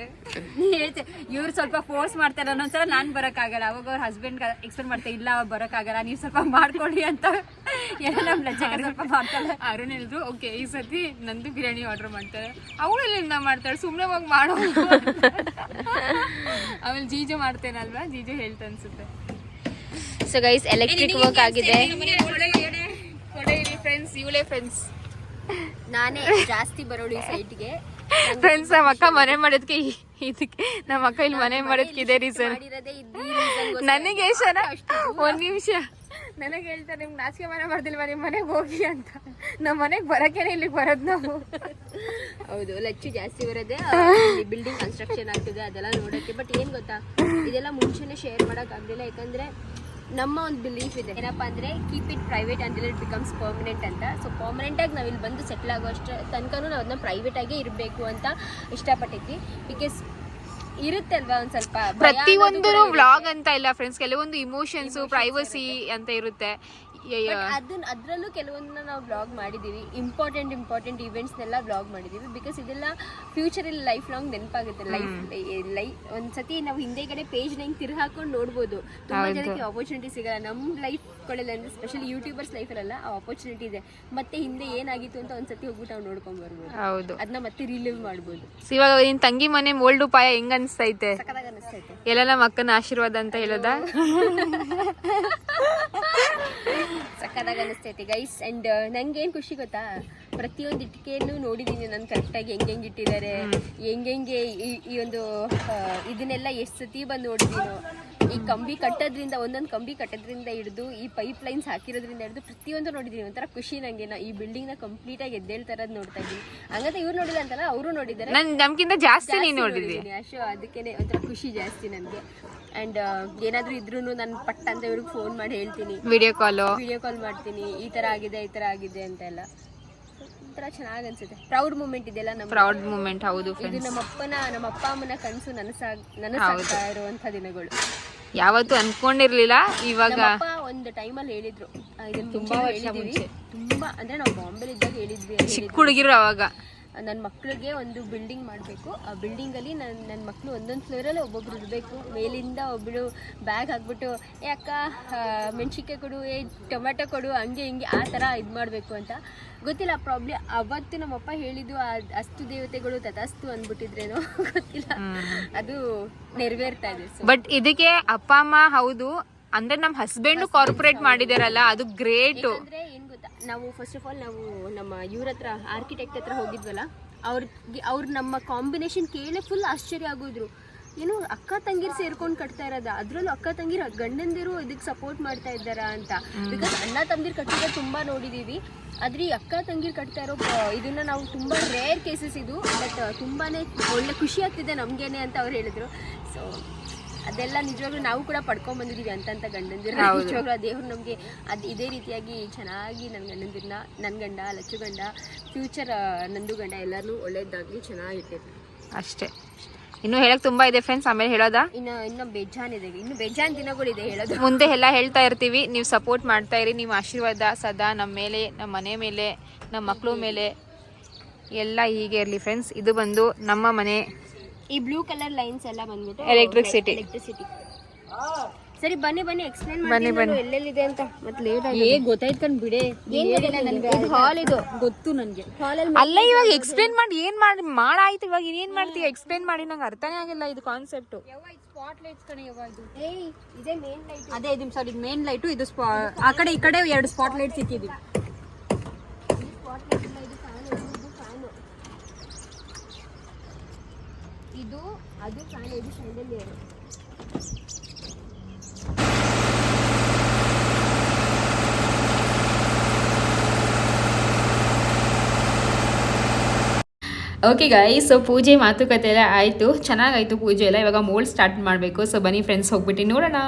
ಹೇಳ್ತೆ ಇವ್ರು ಸ್ವಲ್ಪ ಫೋರ್ಸ್ ಮಾಡ್ತಾರೆ ಅನ್ನೊಂದ್ಸಲ ನಾನು ಬರೋಕ್ಕಾಗಲ್ಲ. ಅವಾಗ ಅವ್ರ ಹಸ್ಬೆಂಡ್ ಎಕ್ಸ್ಪೆಕ್ಟ್ ಮಾಡ್ತಾರೆ ಇಲ್ಲ ಅವ್ರು ಬರೋಕ್ಕಾಗಲ್ಲ ನೀವು ಸ್ವಲ್ಪ ಮಾಡ್ಕೊಳ್ಳಿ ಅಂತ. ಏನೋ ನಮ್ಮ ಲಜ್ಜಾಗ ಸ್ವಲ್ಪ ಮಾಡ್ತಾಳೆ ಅರುಣ್ ಹೇಳಿದ್ರು ಓಕೆ ಈ ಸತಿ ನಂದು ಬಿರಿಯಾನಿ ಆರ್ಡರ್ ಮಾಡ್ತಾರೆ. ಅವಳು ಎಲ್ಲಿಂದ ಮಾಡ್ತಾಳೆ? ಸುಮ್ಮನೆ ಹೋಗಿ ಮಾಡೋ ಆಮೇಲೆ ಜೀಜು ಮಾಡ್ತೇನಲ್ವಾ? ಜೀಜು ಹೇಳ್ತ ಅನ್ಸುತ್ತೆ. ಸೊ ಗೈಸ್ ಎಲೆಕ್ಟ್ರಿಕ್ ವರ್ಕ್ ಆಗಿದೆ. ಕೊಡೆ ಫ್ರೆಂಡ್ಸ್ ಇವಳೇ ಫ್ರೆಂಡ್ಸ್ ನಾನೇ ಜಾಸ್ತಿ ಬರೋಳು ಈ ಸೈಟ್ಗೆ ಫ್ರೆಂಡ್ಸ್ ನಮ್ಮ ಅಕ್ಕ ಮನೆ ಮಾಡೋದಕ್ಕೆ ಇದಕ್ಕೆ ನಮ್ಮ ಅಕ್ಕ ಇಲ್ಲಿ ಮನೆ ಮಾಡೋದಕ್ಕೆ ಇದೆ ರೀಸನ್. ನನಗೆ ಜನ ಒಂದ್ ನಿಮಿಷ. ನನಗೆ ಹೇಳ್ತಾರೆ ನಿಮ್ಗೆ ನಾಚಿಕೆ ಮನೆ ಮಾಡ್ದಿಲ್ವಾ? ನಿಮ್ಮ ಮನೆಗೆ ಹೋಗಿ ಅಂತ. ನಮ್ಮ ಮನೆಗೆ ಬರಕೇನೆ ಇಲ್ಲಿಗೆ ಬರೋದು ನಾವು. ಹೌದು ಲಚ್ಚು ಜಾಸ್ತಿ ಬರೋದೇ ಬಿಲ್ಡಿಂಗ್ ಕನ್ಸ್ಟ್ರಕ್ಷನ್ ಆಗ್ತಿದೆ ಅದೆಲ್ಲ ನೋಡೋಕ್ಕೆ ಬಟ್ ಏನ್ ಗೊತ್ತಾ? ಇದೆಲ್ಲ ಮುಂಚೆನೆ ಶೇರ್ ಮಾಡಕ್ ಆಗ್ಲಿಲ್ಲ. ಯಾಕಂದ್ರೆ ನಮ್ಮ ಒಂದು ಬಿಲೀಫ್ ಇದೆ. ಏನಪ್ಪ ಅಂದ್ರೆ keep it private until it becomes permanent ಅಂತ. ಸೊ ಪರ್ಮನೆಂಟ್ ಆಗಿ ನಾವು ಇಲ್ಲಿ ಬಂದು ಸೆಟ್ಲ್ ಆಗೋಷ್ಟು ತನಕನೂ ನಾವು ಅದನ್ನ ಪ್ರೈವೇಟ್ ಆಗೇ ಇರಬೇಕು ಅಂತ ಇಷ್ಟಪಟ್ಟಿದ್ವಿ. ಬಿಕಾಸ್ ಇರುತ್ತೆ ಅಲ್ವಾ ಒಂದ್ ಸ್ವಲ್ಪ ಪ್ರತಿಯೊಂದೂ ವ್ಲಾಗ್ ಅಂತ ಇಲ್ಲ ಫ್ರೆಂಡ್ಸ್ ಕೆಲವೊಂದು ಇಮೋಷನ್ಸು ಪ್ರೈವಸಿ ಅಂತ ಇರುತ್ತೆ. ಅದನ್ನ ಅದ್ರಲ್ಲೂ ಕೆಲವೊಂದನ್ನ ನಾವು ಬ್ಲಾಗ್ ಮಾಡಿದೀವಿ. ಇಂಪಾರ್ಟೆಂಟ್ ಇಂಪಾರ್ಟೆಂಟ್ ಇವೆಂಟ್ಸ್ನೆಲ್ಲ ಬ್ಲಾಗ್ ಮಾಡಿದೀವಿ. ಬಿಕಾಸ್ ಇದೆಲ್ಲ ಫ್ಯೂಚರಲ್ಲಿ ಲೈಫ್ ಲಾಂಗ್ ನೆನಪಾಗುತ್ತೆ. ಲೈಫ್ ಲೈಫ್ ಒಂದ್ಸತಿ ನಾವು ಹಿಂದೆಗಡೆ ಪೇಜ್ ನಂಗೆ ತಿರು ಹಾಕೊಂಡು ನೋಡ್ಬೋದು. ತುಂಬಾ ಜನಕ್ಕೆ ಆಪರ್ಚುನಿಟಿ ಸಿಗಲ್ಲ. ನಮ್ಮ ಲೈಫ್ಗಳೆಲ್ಲ ಅಂದರೆ ಸ್ಪೆಷಲಿ ಯೂಟ್ಯೂಬರ್ಸ್ ಲೈಫಲ್ಲ ಆ ಆಪರ್ಚುನಿಟಿ ಇದೆ. ಮತ್ತೆ ಹಿಂದೆ ಏನಾಗಿತ್ತು ಅಂತ ಒಂದ್ಸತಿ ಹೋಗ್ಬಿಟ್ಟು ನಾವು ನೋಡ್ಕೊಂಡ್ ಬರ್ಬೋದು. ಹೌದು. ಅದನ್ನ ಮತ್ತೆ ರಿಲೀವ್ ಮಾಡ್ಬೋದು. So, ಇವಾಗ ನಿನ್ ತಂಗಿ ಮನೆ ಮೋಲ್ಡ್ ಉಪಾಯ ಹೆಂಗ್ ಅನ್ಸ್ತೈತೆ? ಎಲ್ಲ ನಮ್ಮ ಅಕ್ಕನ ಆಶೀರ್ವಾದ ಅಂತ ಹೇಳೋದ? ಸಖತ್ತಾಗಿ ಅನಿಸ್ತೈತೆ ಗೈಸ್ ಅಂಡ್ ನಂಗೆ ಏನ್ ಖುಷಿ ಗೊತ್ತಾ? ಪ್ರತಿಯೊಂದು ಇಟ್ಟಿಗೆಯನ್ನು ನೋಡಿದೀನಿ ನಾನು ಕರೆಕ್ಟಾಗಿ ಹೆಂಗ್ ಹೆಂಗ್ ಇಟ್ಟಿದ್ದಾರೆ ಹೆಂಗ್ ಹೆಂಗೆ ಈ- ಈ ಒಂದು ಆ, ಇದನ್ನೆಲ್ಲ ಎಷ್ಟು ಸತಿ ಬಂದು ನೋಡಿದೀನೋ. ಈ ಕಂಬಿ ಕಟ್ಟೋದ್ರಿಂದ ಒಂದೊಂದು ಕಂಬಿ ಕಟ್ಟೋದ್ರಿಂದ ಹಿಡಿದು ಈ ಪೈಪ್ ಲೈನ್ಸ್ ಹಾಕಿರೋದ್ರಿಂದ ಹಿಡಿದು ಪ್ರತಿಯೊಂದು ನೋಡಿದೀನಿ. ಒಂಥರ ಖುಷಿ ನಂಗೆ ನಾ ಈ ಬಿಲ್ಡಿಂಗ್ನ ಕಂಪ್ಲೀಟ್ ಆಗಿ ಎದ್ದೇಳ್ತಾ ಇರೋದು ನೋಡ್ತಾ ಇದ್ದೀನಿ. ಹಂಗಂತ ಇವ್ರು ನೋಡಿಲ್ಲ ಅಂತಲ್ಲ ಅವರು ನೋಡಿದ್ದಾರೆ. ನನ್ ನಮ್ಗಿಂತ ಜಾಸ್ತಿ ನೀನ್ ನೋಡಿದ್ದೀನಿ ಅಶೋ ಅದಕ್ಕೇನೆ ಒಂಥರ ಖುಷಿ ಜಾಸ್ತಿ ನನಗೆ. ಅಂಡ್ ಏನಾದ್ರೂ ಇದ್ರೂ ನಾನು ಪಟ್ಟ ಅಂತ ಇವ್ರಿಗೆ ಫೋನ್ ಮಾಡಿ ಹೇಳ್ತೀನಿ. ವಿಡಿಯೋ ಕಾಲ್ ವಿಡಿಯೋ ಕಾಲ್ ಮಾಡ್ತೀನಿ. ಈ ತರ ಆಗಿದೆ ಈ ತರ ಆಗಿದೆ ಅಂತ ಎಲ್ಲ. ಒಂಥರ ಚೆನ್ನಾಗಿ ಅನ್ಸುತ್ತೆ. ಪ್ರೌಡ್ ಮೂಮೆಂಟ್ ಇದೆಲ್ಲ ನಮ್ಮ ಪ್ರೌಡ್ ಮೂಮೆಂಟ್ ಹೌದು ಇದು ನಮ್ಮ ಅಪ್ಪನ ನಮ್ಮ ಅಪ್ಪ ಅಮ್ಮನ ಕನಸು ನನಸಾಗ ನನಸಾಗ್ತಾ ಇರುವಂತ ದಿನಗಳು. ಯಾವತ್ತೂ ಅನ್ಕೊಂಡಿರ್ಲಿಲ್ಲ. ಇವಾಗ ಒಂದು ಟೈಮಲ್ಲಿ ಹೇಳಿದ್ರು. ತುಂಬಾ ತುಂಬಾ ಅಂದ್ರೆ ನಾವು ಬಾಂಬೆಲಿ ಇದ್ದಾಗ ಹೇಳಿದ್ವಿ ಚಿಕ್ಕ ಹುಡುಗಿರು ಅವಾಗ. ನನ್ನ ಮಕ್ಳಿಗೆ ಒಂದು ಬಿಲ್ಡಿಂಗ್ ಮಾಡಬೇಕು. ಆ ಬಿಲ್ಡಿಂಗ್ ಅಲ್ಲಿ ನನ್ನ ನನ್ನ ಮಕ್ಕಳು ಒಂದೊಂದು ಫ್ಲೋರಲ್ಲಿ ಒಬ್ಬೊಬ್ರು ಇರಬೇಕು. ಮೇಲಿಂದ ಒಬ್ಬಳು ಬ್ಯಾಗ್ ಹಾಕ್ಬಿಟ್ಟು ಏ ಅಕ್ಕ ಮೆಣಸಿನ್ಕಾಯಿ ಕೊಡು ಏ ಟೊಮೆಟೊ ಕೊಡು ಹಂಗೆ ಹಿಂಗೆ ಆ ಥರ ಇದು ಮಾಡಬೇಕು ಅಂತ. ಗೊತ್ತಿಲ್ಲ ಪ್ರಾಬ್ಲಿ ಅವತ್ತು ನಮ್ಮಪ್ಪ ಹೇಳಿದ್ದು ಆ ಅಸ್ತು ದೇವತೆಗಳು ತಥಾಸ್ತು ಅಂದ್ಬಿಟ್ಟಿದ್ರೇನೋ ಗೊತ್ತಿಲ್ಲ. ಅದು ನೆರವೇರ್ತಾ ಇದೆ ಬಟ್ ಇದಕ್ಕೆ ಅಪ್ಪ ಅಮ್ಮ ಹೌದು ಅಂದ್ರೆ ನಮ್ಮ ಹಸ್ಬೆಂಡ್ ಕಾರ್ಪೊರೇಟ್ ಮಾಡಿದಾರಲ್ಲ ಅದು ಗ್ರೇಟ್ ಅಂದ್ರೆ ಏನ್ ಗೊತ್ತಾ ನಾವು ಫಸ್ಟ್ ಆಫ್ ಆಲ್ ನಾವು ನಮ್ಮ ಇವ್ರ ಹತ್ರ ಆರ್ಕಿಟೆಕ್ಟ್ ಹತ್ರ ಹೋಗಿದ್ವಲ್ಲ ಅವ್ರಿಗೆ ಅವ್ರು ನಮ್ಮ ಕಾಂಬಿನೇಷನ್ ಕೇಳಿ ಫುಲ್ ಆಶ್ಚರ್ಯ ಆಗೋದ್ರು. ಏನು ಅಕ್ಕ ತಂಗಿರ್ ಸೇರ್ಕೊಂಡು ಕಟ್ತಾ ಇರೋದ. ಅದ್ರಲ್ಲೂ ಅಕ್ಕ ತಂಗಿರ್ ಗಂಡಂದಿರು ಇದಕ್ಕೆ ಸಪೋರ್ಟ್ ಮಾಡ್ತಾ ಇದ್ದಾರ ಅಂತ. ಬಿಕಾಸ್ ಅಣ್ಣ ತಂಗಿರ್ ಕಟ್ಟಿದ ತುಂಬಾ ನೋಡಿದೀವಿ. ಆದ್ರೆ ಈ ಅಕ್ಕ ತಂಗಿರ್ ಕಟ್ತಾ ಇರೋ ಇದನ್ನ ನಾವು ತುಂಬಾ ರೇರ್ ಕೇಸಸ್ ಇದು. ಬಟ್ ತುಂಬಾನೇ ಒಳ್ಳೆ ಖುಷಿ ಆಗ್ತಿದೆ ನಮ್ಗೇನೆ ಅಂತ ಅವ್ರು ಹೇಳಿದ್ರು. ಸೊ ಅದೆಲ್ಲ ನಿಜವಾಗ್ಲೂ ನಾವು ಕೂಡ ಪಡ್ಕೊಂಡ್ ಬಂದಿದೀವಿ ಅಂತಂತ ಗಂಡಂದಿರ ನಿಜವಾಗ್ಲೂ ಆ ದೇವ್ರು ನಮಗೆ ಅದ್ ಇದೇ ರೀತಿಯಾಗಿ ಚೆನ್ನಾಗಿ ನನ್ ಗಂಡಂದಿರನ್ನ ನನ್ ಗಂಡ ಲಚ್ಚು ಗಂಡ ಫ್ಯೂಚರ್ ನಂದು ಗಂಡ ಎಲ್ಲಾರು ಒಳ್ಳೇದಾಗ್ಲಿ ಚೆನ್ನಾಗಿ ಇಟ್ಟಿರ್ತಾರೆ ಅಷ್ಟೇ. ಇನ್ನು ಹೇಳಕ್ ತುಂಬಾ ಇದೆ ಫ್ರೆಂಡ್ಸ್ ಆಮೇಲೆ ಹೇಳೋದಾ? ಇನ್ನು ಇನ್ನು ಬೇಜಾನ್ ಇದೆ ಇನ್ನು ಬೇಜಾನ್ ದಿನಗಳಿದೆ ಹೇಳೋದು. ಮುಂದೆ ಎಲ್ಲ ಹೇಳ್ತಾ ಇರ್ತೀವಿ. ನೀವು ಸಪೋರ್ಟ್ ಮಾಡ್ತಾ ಇರಿ ನಿಮ್ಮ ಆಶೀರ್ವಾದ ಸದಾ ನಮ್ಮ ಮೇಲೆ ನಮ್ಮ ಮನೆ ಮೇಲೆ ನಮ್ಮ ಮಕ್ಕಳು ಮೇಲೆ. ಎಲ್ಲ ಹೀಗೆ ಇರಲಿ ಫ್ರೆಂಡ್ಸ್ ಇದು ಬಂದು ನಮ್ಮ ಮನೆ. ಈ ಬ್ಲೂ ಕಲರ್ ಲೈನ್ಸ್ ಎಲ್ಲ ಬಂದ್ಬಿಟ್ಟು ಎಲೆಕ್ಟ್ರಿಸಿಟಿ ಎಲೆಕ್ಟ್ರಿಸಿಟಿ ಸರಿ ಬನ್ನಿ ಬನ್ನಿ ಎಕ್ಸ್ಪ್ಲೇನ್ ಬನ್ನಿ, ಮಾಡಿ ಬನ್ನಿ. ಎಲ್ಲೆಲ್ಲಿದೆ ಅಂತ. ಮತ್ತೆ ಲೇಟ್ ಏ ಗೊತ್ತಾಯ್ತು ಬಿಡೆ. ನನ್ಗೆ. ಇದು ಹಾಲ್ ಇದು. ಗೊತ್ತು ನನಗೆ. ಅಲ್ಲ ಇವಾಗ ಎಕ್ಸ್ಪ್ಲೇನ್ ಮಾಡಿ ಏನ್ ಮಾಡಿ ಮಾಡಾಯ್ತು ಇವಾಗ ಏನ್ ಮಾಡ್ತೀಯ? ಎಕ್ಸ್ಪ್ಲೇನ್ ಮಾಡಿ ನಂಗೆ ಅರ್ಥನೇ ಆಗಿಲ್ಲ ಇದು ಕಾನ್ಸೆಪ್ಟ್ ಸ್ಪಾಟ್ ಲೈಟ್ಸ್ ಕಣೆ ಯಾವ ಇದು. ಏಯ್ ಇದೇ ಮೇನ್ ಲೈಟ್ ಅದೇ ಇದು ಸಾರಿ ಇದು ಮೇನ್ ಲೈಟು ಇದು ಸ್ಪಾ ಆ ಕಡೆ ಈ ಕಡೆ ಎರಡು ಸ್ಪಾಟ್ ಲೈಟ್ಸ್ ಇಕ್ಕಿದ್ವಿ ಇದು ಅದು ಫ್ಯಾನ್ ಇದು ಶೈಂಡಲಿಯರ್ ಓಕೆ ಗಾಯ್ ಸೊ ಪೂಜೆ ಮಾತುಕತೆ ಎಲ್ಲ ಆಯಿತು. ಚೆನ್ನಾಗಾಯಿತು ಪೂಜೆ ಎಲ್ಲ. ಇವಾಗ ಮೋಲ್ಡ್ ಸ್ಟಾರ್ಟ್ ಮಾಡಬೇಕು. ಸೊ ಬನ್ನಿ ಫ್ರೆಂಡ್ಸ್ ಹೋಗ್ಬಿಟ್ಟು ನೋಡೋಣ.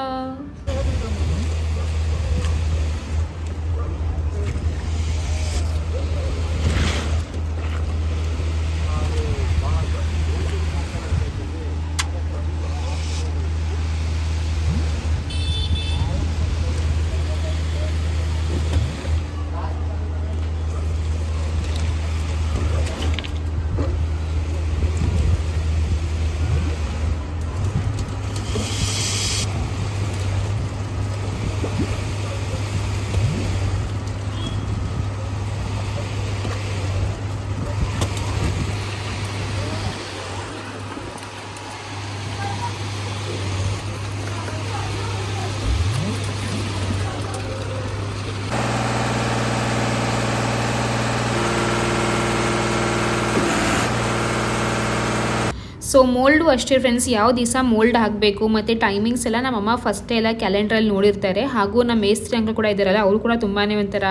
ಸೊ ಮೋಲ್ಡು ಅಷ್ಟೇ ಫ್ರೆಂಡ್ಸ್ ಯಾವ ದಿವಸ ಮೋಲ್ಡ್ ಆಗಬೇಕು ಮತ್ತು ಟೈಮಿಂಗ್ಸ್ ಎಲ್ಲ ನಮ್ಮಮ್ಮ ಫಸ್ಟೇ ಎಲ್ಲ ಕ್ಯಾಲೆಂಡ್ರಲ್ಲಿ ನೋಡಿರ್ತಾರೆ. ಹಾಗೂ ನಮ್ಮ ಮೇಸ್ತ್ರಿ ಅಂಕಲ್ ಕೂಡ ಇದ್ದಾರಲ್ಲ, ಅವರು ಕೂಡ ತುಂಬಾ ಒಂಥರ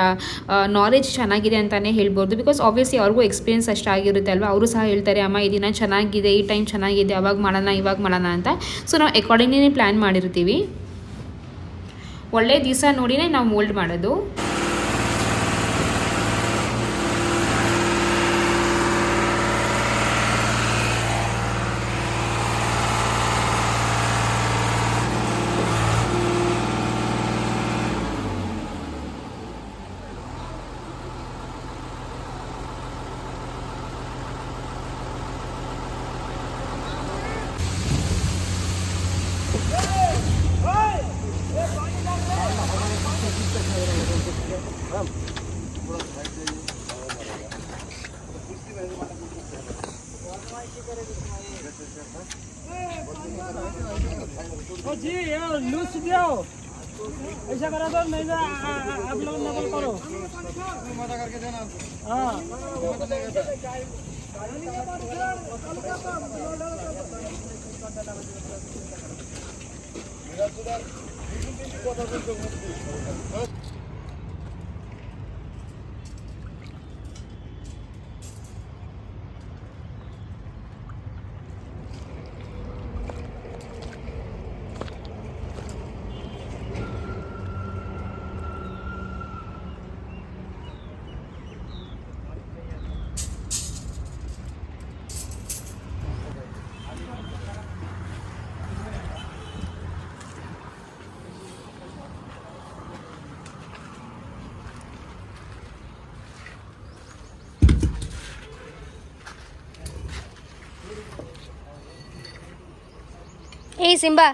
ನಾಲೆಜ್ ಚೆನ್ನಾಗಿದೆ ಅಂತಲೇ ಹೇಳ್ಬೋದು. ಬಿಕಾಸ್ ಆಬ್ವಿಯಸ್ಲಿ ಅವ್ರಿಗೂ ಎಕ್ಸ್ಪೀರಿಯನ್ಸ್ ಅಷ್ಟಾಗಿರುತ್ತೆ ಅಲ್ವಾ? ಅವರು ಸಹ ಹೇಳ್ತಾರೆ, ಅಮ್ಮ, ಈ ದಿನ ಚೆನ್ನಾಗಿದೆ, ಈ ಟೈಮ್ ಚೆನ್ನಾಗಿದೆ, ಅವಾಗ ಮಾಡೋಣ, ಇವಾಗ ಮಾಡೋಣ ಅಂತ. ಸೊ ನಾವು ಅಕಾರ್ಡಿಂಗ್ಲಿ ಪ್ಲ್ಯಾನ್ ಮಾಡಿರ್ತೀವಿ. ಒಳ್ಳೆ ದಿವಸ ನೋಡಿನೇ ನಾವು ಮೋಲ್ಡ್ ಮಾಡೋದು. দিও ऐसा करो तो नहीं जा आप लोग नकल करो मजा करके देना हाँ কথা বলতে ಏಯ್ ಸಿಂಬಾ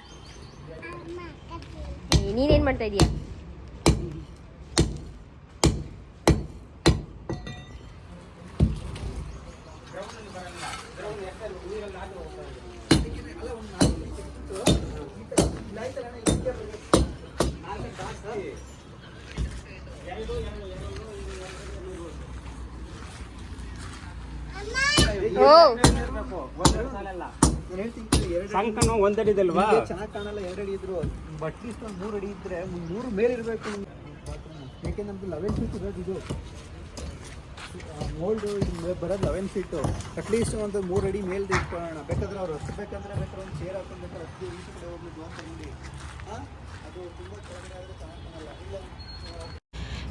ನೀನೇನ್ ಮಾಡ್ತಾ ಇದೀಯ? ಸಂಕನ ಒಂದಡಿದಲ್ವಾ ಚೆನ್ನಾಗಿ ಕಾಣಲ್ಲ ಎರಡು ಅಡಿ ಇದ್ರು. ಅಟ್ಲೀಸ್ಟ್ ಒಂದು ಮೂರು ಅಡಿ ಇದ್ರೆ ಒಂದ್ ಮೂರು ಮೇಲೆ ಇರಬೇಕು ಯಾಕೆ ನಮ್ದು ಲೆವೆನ್ ಫೀಟ್ ಇರೋದು ಇದು? ಮೋಲ್ಡ್ ಬರೋದು ಲೆವೆನ್ ಫೀಟು ಅಟ್ಲೀಸ್ಟ್ ಒಂದು ಮೂರು ಅಡಿ ಮೇಲ್ದು ಇಟ್ಕೊಳ್ಳೋಣ. ಬೇಕಾದ್ರೆ ಅವ್ರು ಹಚ್ಬೇಕಂದ್ರೆ ಬೇಕಾದ್ರೆ ಒಂದು ಚೇರ್ ಹಾಕೊಂಡ್ಬೇಕಾದ್ರೆ ಬೇಕಾದ್ರೆ ಹತ್ತಿ ಈ ಕಡೆ ಹೋಗ್ಬೇಕು ಅಂತ ನೋಡಿ. ಅದು ತುಂಬ ಕೆಳಗಡೆ ಆದರೆ ಚೆನ್ನಾಗಿ ಕಾಣಲ್ಲ. ಇಲ್ಲ.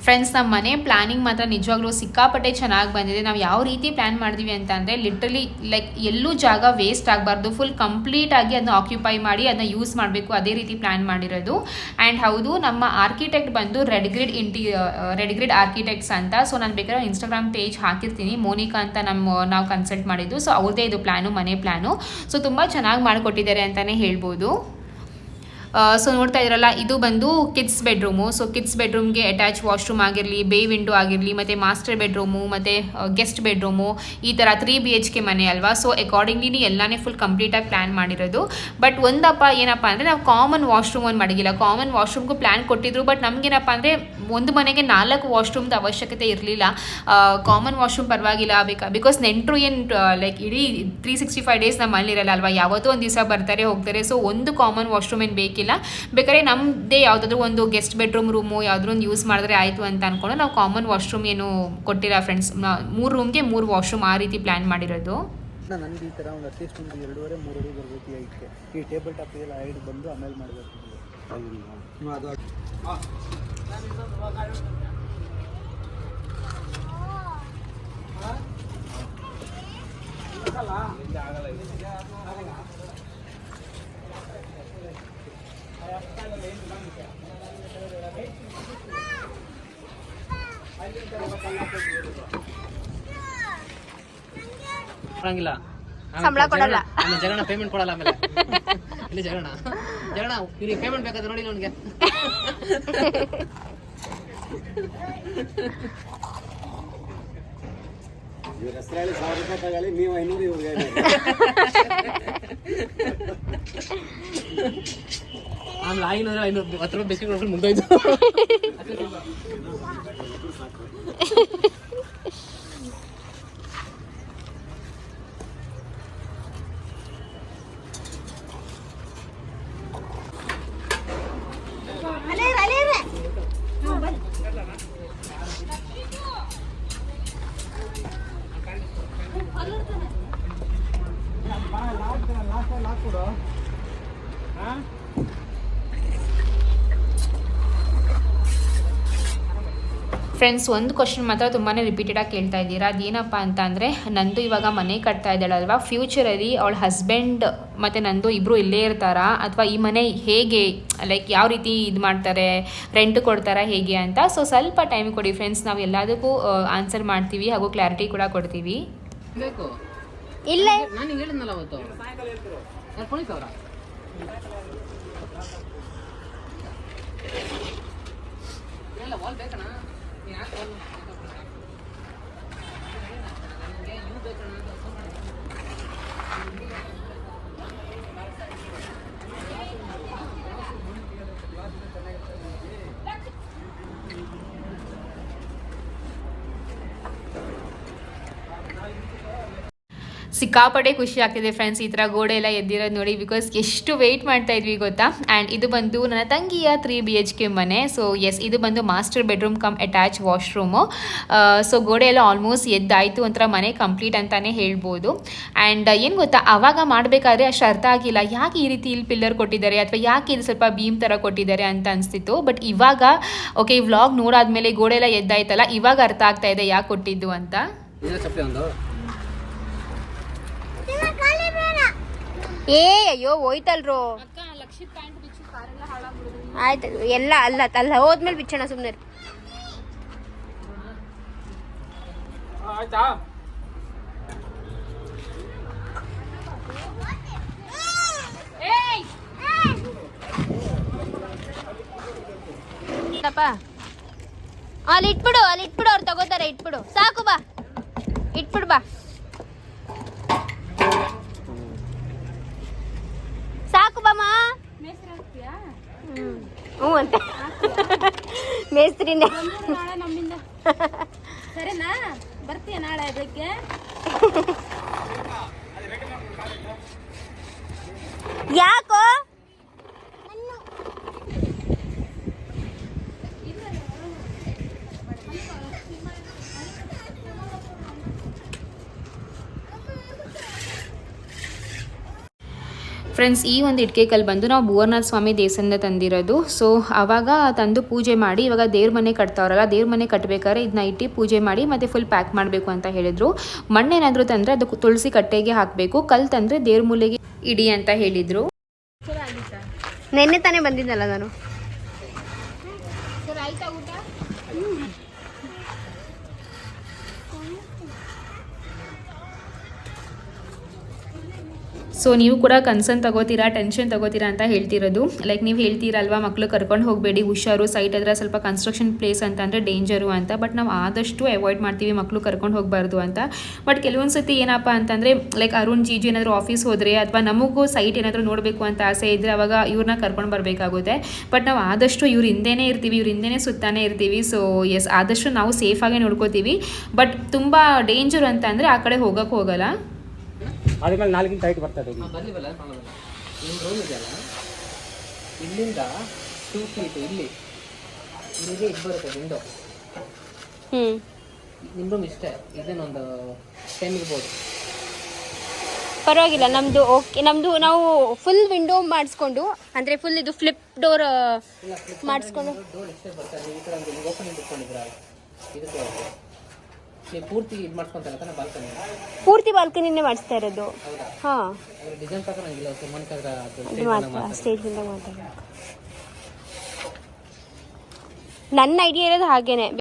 ಫ್ರೆಂಡ್ಸ್ ನಮ್ಮ ಮನೆ ಪ್ಲಾನಿಂಗ್ ಮಾತ್ರ ನಿಜವಾಗ್ಲೂ ಸಿಕ್ಕಾಪಟ್ಟೆ ಚೆನ್ನಾಗಿ ಬಂದಿದೆ. ನಾವು ಯಾವ ರೀತಿ ಪ್ಲ್ಯಾನ್ ಮಾಡಿದ್ವಿ ಅಂತ ಅಂದರೆ ಲಿಟ್ರಲಿ ಲೈಕ್ ಎಲ್ಲೂ ಜಾಗ ವೇಸ್ಟ್ ಆಗಬಾರ್ದು. ಫುಲ್ ಕಂಪ್ಲೀಟಾಗಿ ಅದನ್ನ ಆಕ್ಯುಪೈ ಮಾಡಿ ಅದನ್ನ ಯೂಸ್ ಮಾಡಬೇಕು. ಅದೇ ರೀತಿ ಪ್ಲ್ಯಾನ್ ಮಾಡಿರೋದು. ಆ್ಯಂಡ್ ಹೌದು, ನಮ್ಮ ಆರ್ಕಿಟೆಕ್ಟ್ ಬಂದು ರೆಡ್ ಗ್ರಿಡ್ ಇಂಟಿ ರೆಡ್ ಗ್ರಿಡ್ ಆರ್ಕಿಟೆಕ್ಟ್ಸ್ ಅಂತ. ಸೊ ನಾನು ಬೇಕಾದ್ರೆ ಇನ್ಸ್ಟಾಗ್ರಾಮ್ ಪೇಜ್ ಹಾಕಿರ್ತೀನಿ. ಮೋನಿಕಾ ಅಂತ ನಮ್ಮ ನಾವು ಕನ್ಸಲ್ಟ್ ಮಾಡಿದ್ದು. ಸೊ ಅವ್ರದೇ ಇದು ಪ್ಲ್ಯಾನು ಮನೆ ಪ್ಲ್ಯಾನು ಸೊ ತುಂಬ ಚೆನ್ನಾಗಿ ಮಾಡಿಕೊಟ್ಟಿದ್ದಾರೆ ಅಂತಲೇ ಹೇಳ್ಬೋದು. ಸೊ ನೋಡ್ತಾ ಇದ್ರಲ್ಲ, ಇದು ಬಂದು ಕಿಡ್ಸ್ ಬೆಡ್ರೂಮು ಸೊ ಕಿಡ್ಸ್ ಬೆಡ್ರೂಮ್ಗೆ ಅಟ್ಯಾಚ್ ವಾಶ್ರೂಮ್ ಆಗಿರಲಿ ಬೇ ವಿಂಡೋ ಆಗಿರಲಿ, ಮತ್ತು ಮಾಸ್ಟರ್ ಬೆಡ್ರೂಮು ಮತ್ತು ಗೆಸ್ಟ್ ಬೆಡ್ರೂಮು ಈ ಥರ ತ್ರೀ ಬಿ ಎಚ್ ಕೆ ಮನೆ ಅಲ್ವಾ? ಸೊ ಅಕಾರ್ಡಿಂಗ್ಲಿ ಎಲ್ಲನೇ ಫುಲ್ ಕಂಪ್ಲೀಟಾಗಿ ಪ್ಲ್ಯಾನ್ ಮಾಡಿರೋದು. ಬಟ್ ಒಂದಪ್ಪ ಏನಪ್ಪ ಅಂದರೆ ನಾವು ಕಾಮನ್ ವಾಶ್ರೂಮ್ ಒಂದು ಮಾಡಿಗಿಲ್ಲ ಕಾಮನ್ ವಾಶ್ರೂಮ್ಗೂ ಪ್ಲ್ಯಾನ್ ಕೊಟ್ಟಿದ್ರು ಬಟ್ ನಮಗೇನಪ್ಪ ಅಂದರೆ ಒಂದು ಮನೆಗೆ ನಾಲ್ಕು ವಾಶ್ರೂಮ್ದು ಅವಶ್ಯಕತೆ ಇರಲಿಲ್ಲ. ಕಾಮನ್ ವಾಶ್ರೂಮ್ ಪರವಾಗಿಲ್ಲ ಬೇಕಾ? ಬಿಕಾಸ್ ನೆಂಟರು ಏನು ಲೈಕ್ ಇಡೀ ತ್ರೀ ಸಿಕ್ಸ್ಟಿ ಫೈವ್ ಡೇಸ್ ನಮ್ಮ ಮನೇಲಿರಲ್ಲ ಅಲ್ವಾ? ಯಾವತ್ತೂ ಒಂದು ದಿವಸ ಬರ್ತಾರೆ, ಹೋಗ್ತಾರೆ. ಸೊ ಒಂದು ಕಾಮನ್ ವಾಶ್ರೂಮ್ ಏನು ಬೇಕಿಲ್ಲ ಬೇಕಾದ್ರೆ ನಮ್ಮದೇ ಯಾವುದಾದ್ರೂ ಒಂದು ಗೆಸ್ಟ್ ಬೆಡ್ರೂಮ್ ರೂಮು ಯಾವುದ್ರೂ ಒಂದು ಯೂಸ್ ಮಾಡಿದ್ರೆ ಆಯಿತು ಅಂತ ಅಂದ್ಕೊಂಡು ನಾವು ಕಾಮನ್ ವಾಶ್ರೂಮ್ ಏನು ಕೊಟ್ಟಿಲ್ಲ ಫ್ರೆಂಡ್ಸ್ ಮೂರು ರೂಮ್ಗೆ ಮೂರು ವಾಶ್ರೂಮ್ ಆ ರೀತಿ ಪ್ಲ್ಯಾನ್ ಮಾಡಿರೋದು. ನನಗೆ ಈ ಥರ ಒಂದು ಅಟ್ಲೀಸ್ಟ್ ಒಂದು ಎರಡೂವರೆ ಮೂರು ಅಡಿ ಬರಬೇಕು ಹೈಟ್ಗೆ ಈ ಟೇಬಲ್ ಟಾಪ್ ಎಲ್ಲ ಐಡ್ ಬಂದು ಆಮೇಲೆ ಮಾಡಬೇಕು. ಅದು ಕೊಡಂಗಿಲ್ಲ ಸಂಬಳ ಕೊಡಲ್ಲ. ಆಮೇಲೆ ಜಗಣ ಪೇಮೆಂಟ್ ಕೊಡಲ್ಲ ಆಮೇಲೆ ಇಲ್ಲಿ ಜಗಣ ಜಗಣ ಇವ್ರಿಗೆ ಪೇಮೆಂಟ್ ಬೇಕಾದ್ರೆ ನೋಡಿ ಅವ್ನಿಗೆ ಇವ್ರ ಹೆಸರು ಹೇಳಿ ಸಾವಿರ ರೂಪಾಯಿ ತಗೊಳ್ಳಿ ನೀವು ಐನೂರು ಇವ್ರಿಗೆ ಆಮೇಲೆ ಐನೂರು ಐನೂರು ಹತ್ತು ರೂಪಾಯಿ ಬಿಸ್ಕೆಟ್ ನೋಡ್ಕೊಂಡು ಮುಂದೋಯ್ತು ಫ್ರೆಂಡ್ಸ್ ಒಂದು ಕ್ವಶನ್ ಮಾತ್ರ ತುಂಬಾ ರಿಪೀಟೆಡಾಗಿ ಕೇಳ್ತಾ ಇದ್ದೀರಾ? ಅದೇನಪ್ಪ ಅಂತ ಅಂದರೆ ನಂದು ಇವಾಗ ಮನೆ ಕಟ್ತಾ ಇದ್ದಾಳಲ್ವಾ ಫ್ಯೂಚರಲ್ಲಿ ಅವಳ ಹಸ್ಬೆಂಡ್ ಮತ್ತು ನಂದು ಇಬ್ಬರು ಇಲ್ಲೇ ಇರ್ತಾರಾ? ಅಥವಾ ಈ ಮನೆ ಹೇಗೆ ಲೈಕ್ ಯಾವ ರೀತಿ ಇದು ಮಾಡ್ತಾರೆ? ರೆಂಟ್ ಕೊಡ್ತಾರಾ ಹೇಗೆ ಅಂತ? ಸೊ ಸ್ವಲ್ಪ ಟೈಮ್ ಕೊಡಿ ಫ್ರೆಂಡ್ಸ್ ನಾವು ಎಲ್ಲದಕ್ಕೂ ಆನ್ಸರ್ ಮಾಡ್ತೀವಿ ಹಾಗೂ ಕ್ಲಾರಿಟಿ ಕೂಡ ಕೊಡ್ತೀವಿ. ಬೇಕು. ಇಲ್ಲ. ನಾನು ಹಿಂಗೆ ಹೇಳಿದ್ನಲ್ಲ ಅವತ್ತು ಯಾರು ಪುನೀತ್ ಅವರ ಇಲ್ಲ ವಾಲ್ ಬೇಕಣ್ಣ ನೀನ್ ಯಾಕೆ wall ಬೇಕಾ? ನನಗೆ ಇವು ಬೇಕಣ್ಣ ಅಂತ ಫೋನ್ ಮಾಡಿದ್ದೆ. ಸಿಕ್ಕಾಪಟ್ಟೆ ಖುಷಿ ಆಗ್ತಿದೆ ಫ್ರೆಂಡ್ಸ್ ಈ ಥರ ಗೋಡೆ ಎಲ್ಲ ಎದ್ದಿರೋದು ನೋಡಿ ಬಿಕಾಸ್ ಎಷ್ಟು ವೆಯ್ಟ್ ಮಾಡ್ತಾ ಇದ್ವಿ ಗೊತ್ತಾ? ಆ್ಯಂಡ್ ಇದು ಬಂದು ನನ್ನ ತಂಗಿಯ ತ್ರೀ ಬಿ ಎಚ್ ಕೆ ಮನೆ. ಸೊ ಎಸ್ ಇದು ಬಂದು master bedroom cum attach washroom so ಗೋಡೆ ಎಲ್ಲ ಆಲ್ಮೋಸ್ಟ್ ಎದ್ದಾಯಿತು, ಒಂಥರ ಮನೆ ಕಂಪ್ಲೀಟ್ ಅಂತಲೇ ಹೇಳ್ಬೋದು. ಆ್ಯಂಡ್ ಏನು ಗೊತ್ತಾ? ಆವಾಗ ಮಾಡಬೇಕಾದ್ರೆ ಅಷ್ಟು ಅರ್ಥ ಆಗಿಲ್ಲ. ಯಾಕೆ ಈ ರೀತಿ ಇಲ್ಲಿ ಪಿಲ್ಲರ್ ಕೊಟ್ಟಿದ್ದಾರೆ? ಅಥವಾ ಯಾಕೆ ಇದು ಸ್ವಲ್ಪ ಬೀಮ್ ಥರ ಕೊಟ್ಟಿದ್ದಾರೆ ಅಂತ ಅನಿಸ್ತಿತ್ತು. ಬಟ್ ಇವಾಗ ಓಕೆ ಈ ವ್ಲಾಗ್ ನೋಡಾದ್ಮೇಲೆ ಗೋಡೆ ಎಲ್ಲ ಎದ್ದಾಯ್ತಲ್ಲ, ಇವಾಗ ಅರ್ಥ ಆಗ್ತಾ ಇದೆ ಯಾಕೆ ಕೊಟ್ಟಿದ್ದು ಅಂತ. ಏ ಅಯ್ಯೋ ಹೋಯ್ತಲ್ರೋ. ಆಯ್ತು ಎಲ್ಲ ಅಲ್ಲ ಅಲ್ಲ ಹೋದ್ಮೇಲೆ ಬಿಚ್ಚಣ ಸುಮ್ಮನೆ ಅಲ್ಲಿ ಇಟ್ಬಿಡು ಅಲ್ಲಿ ಇಟ್ಬಿಡು ಅವ್ರು ತಗೋತಾರೆ ಇಟ್ಬಿಡು. ಸಾಕು ಬಾ. ಇಟ್ಬಿಡು ಬಾ. ಸಾಕು ಬಾಮ. ಹ್ಮ್. ಹ್ಞೂ ಅಂತ. ಮೇಸ್ತ್ರಿನೇ. ನಾಳೆ ನಮ್ಮಿಂದ ಸರಿನಾ? ಬರ್ತೀಯ ನಾಳೆ ಅದಕ್ಕೆ ಯಾಕೋ? ಫ್ರೆಂಡ್ಸ್ ಈ ಒಂದು ಇಟ್ಕೆ ಕಲ್ಲು ಬಂದು ನಾವು ಭುವನಾಥ ಸ್ವಾಮಿ ದೇವಸ್ಥಾನದ ತಂದಿರೋದು. ಸೊ ಆವಾಗ ತಂದು ಪೂಜೆ ಮಾಡಿ, ಇವಾಗ ದೇವ್ರ ಮನೆ ಕಟ್ತಾವ್ರಲ್ಲ, ದೇವ್ರ ಮನೆ ಕಟ್ಟಬೇಕಾದ್ರೆ ಇದನ್ನ ಇಟ್ಟು ಪೂಜೆ ಮಾಡಿ, ಮತ್ತೆ ಫುಲ್ ಪ್ಯಾಕ್ ಮಾಡಬೇಕು ಅಂತ ಹೇಳಿದರು. ಮಣ್ಣೇನಾದರೂ ತಂದರೆ ಅದು ತುಳಸಿ ಕಟ್ಟೆಗೆ ಹಾಕಬೇಕು, ಕಲ್ಲು ತಂದರೆ ದೇವ್ರ ಮೂಲೆಗೆ ಇಡಿ ಅಂತ ಹೇಳಿದರು. ನಿನ್ನೆ ತಾನೇ ಬಂದಿದ್ದಲ್ಲ ನಾನು. ಸೊ ನೀವು ಕೂಡ ಕನ್ಸರ್ನ್ ತಗೋತೀರಾ ಟೆನ್ಷನ್ ತಗೋತೀರಾ ಅಂತ ಹೇಳ್ತಿರೋದು. ಲೈಕ್ ನೀವು ಹೇಳ್ತೀರಲ್ವಾ ಮಕ್ಕಳು ಕರ್ಕೊಂಡು ಹೋಗಬೇಡಿ, ಹುಷಾರು ಸೈಟ್ ಹತ್ರ ಸ್ವಲ್ಪ ಕನ್ಸ್ಟ್ರಕ್ಷನ್ ಪ್ಲೇಸ್ ಅಂತ ಅಂದರೆ ಡೇಂಜರು ಅಂತ. ಬಟ್ ನಾವು ಆದಷ್ಟು ಅವಾಯ್ಡ್ ಮಾಡ್ತೀವಿ ಮಕ್ಕಳು ಕರ್ಕೊಂಡು ಹೋಗಬಾರ್ದು ಅಂತ. ಬಟ್ ಕೆಲವೊಂದು ಸತಿ ಏನಪ್ಪ ಅಂತಂದರೆ ಲೈಕ್ ಅರುಣ್, ಜೀಜು ಏನಾದರೂ ಆಫೀಸ್ ಹೋದರೆ ಅಥವಾ ನಮಗೂ ಸೈಟ್ ಏನಾದರೂ ನೋಡಬೇಕು ಅಂತ ಆಸೆ ಇದ್ದರೆ ಅವಾಗ ಇವ್ರನ್ನ ಕರ್ಕೊಂಡು ಬರಬೇಕಾಗುತ್ತೆ. ಬಟ್ ನಾವು ಆದಷ್ಟು ಇವ್ರ ಹಿಂದೆನೇ ಇರ್ತೀವಿ, ಇವ್ರ ಹಿಂದೆನೇ ಸುತ್ತಾನೆ ಇರ್ತೀವಿ. ಸೊ ಎಸ್ ಆದಷ್ಟು ನಾವು ಸೇಫಾಗೆ ನೋಡ್ಕೋತೀವಿ. ಬಟ್ ತುಂಬ ಡೇಂಜರ್ ಅಂತ ಅಂದರೆ ಆ ಕಡೆ ಹೋಗೋಕ್ಕೆ ಹೋಗಲ್ಲ. ಆದ್ಮೇಲೆ ನಾಲ್ಕಿಂತ ಹೈಟ್ ಬರ್ತದೆ ಇದು. ಬರ್ಲಿವಲ್ಲ ಕಾಣೋದಿಲ್ಲ ನಿಮ್ಮ ರೂಮ್ ಇದೆಯಲ್ಲ? ಇಲ್ಲಿಂದ ಟೂ ಫೀಟ್ ಇಲ್ಲಿ. ಇಲ್ಲಿಗೆ ಇದು ಬರುತ್ತೆ ವಿಂಡೋ ಹ್ಮ್. ನಿಮ್ಮ ರೂಮ್ ಇಷ್ಟೇ ಇದೇನೊಂದು ಟೆನ್ ಇರ್ಬೋದು. ಪರವಾಗಿಲ್ಲ ನಮ್ದು ಓಕೆ ನಮ್ದು ನಾವು ಫುಲ್ ವಿಂಡೋ ಮಾಡಿಸ್ಕೊಂಡು ಅಂದ್ರೆ ಫುಲ್ ಇದು ಫ್ಲಿಪ್ ಡೋರ್ ಮಾಡಿಸ್ಕೊಂಡು. ಡೋರ್ ಇಷ್ಟೇ ಬರ್ತದೆ ಈ ಕಡೆ ಒಂದು ಓಪನಿಂಗ್ ಇಟ್ಕೊಂಡಿದ್ರ ಇದಕ್ಕೆ ಬರುತ್ತೆ ನೀವು ಪೂರ್ತಿ ಇದು ಮಾಡ್ಕೊಂತಲ್ಲ ತಾನೆ ಬಾಲ್ಕನಿ ಪೂರ್ತಿ ಬಾಲ್ಕನಿನೇ ಮಾಡಿಸ್ತಾ ಇರೋದು. ಹಾ. ಡಿಸೈನ್ ಪ್ರಕಾರ ನಂಗಿಲ್ಲ ಸುಮ್ಮನೆ ಅದು ಮಾತ್ರ ಸ್ಟೇಜ್ ಇಂದ ಮಾತಾಡೋದು ನನ್ನ ಐಡಿಯಾ ಇರೋದು ಹಾಗೇನೆ.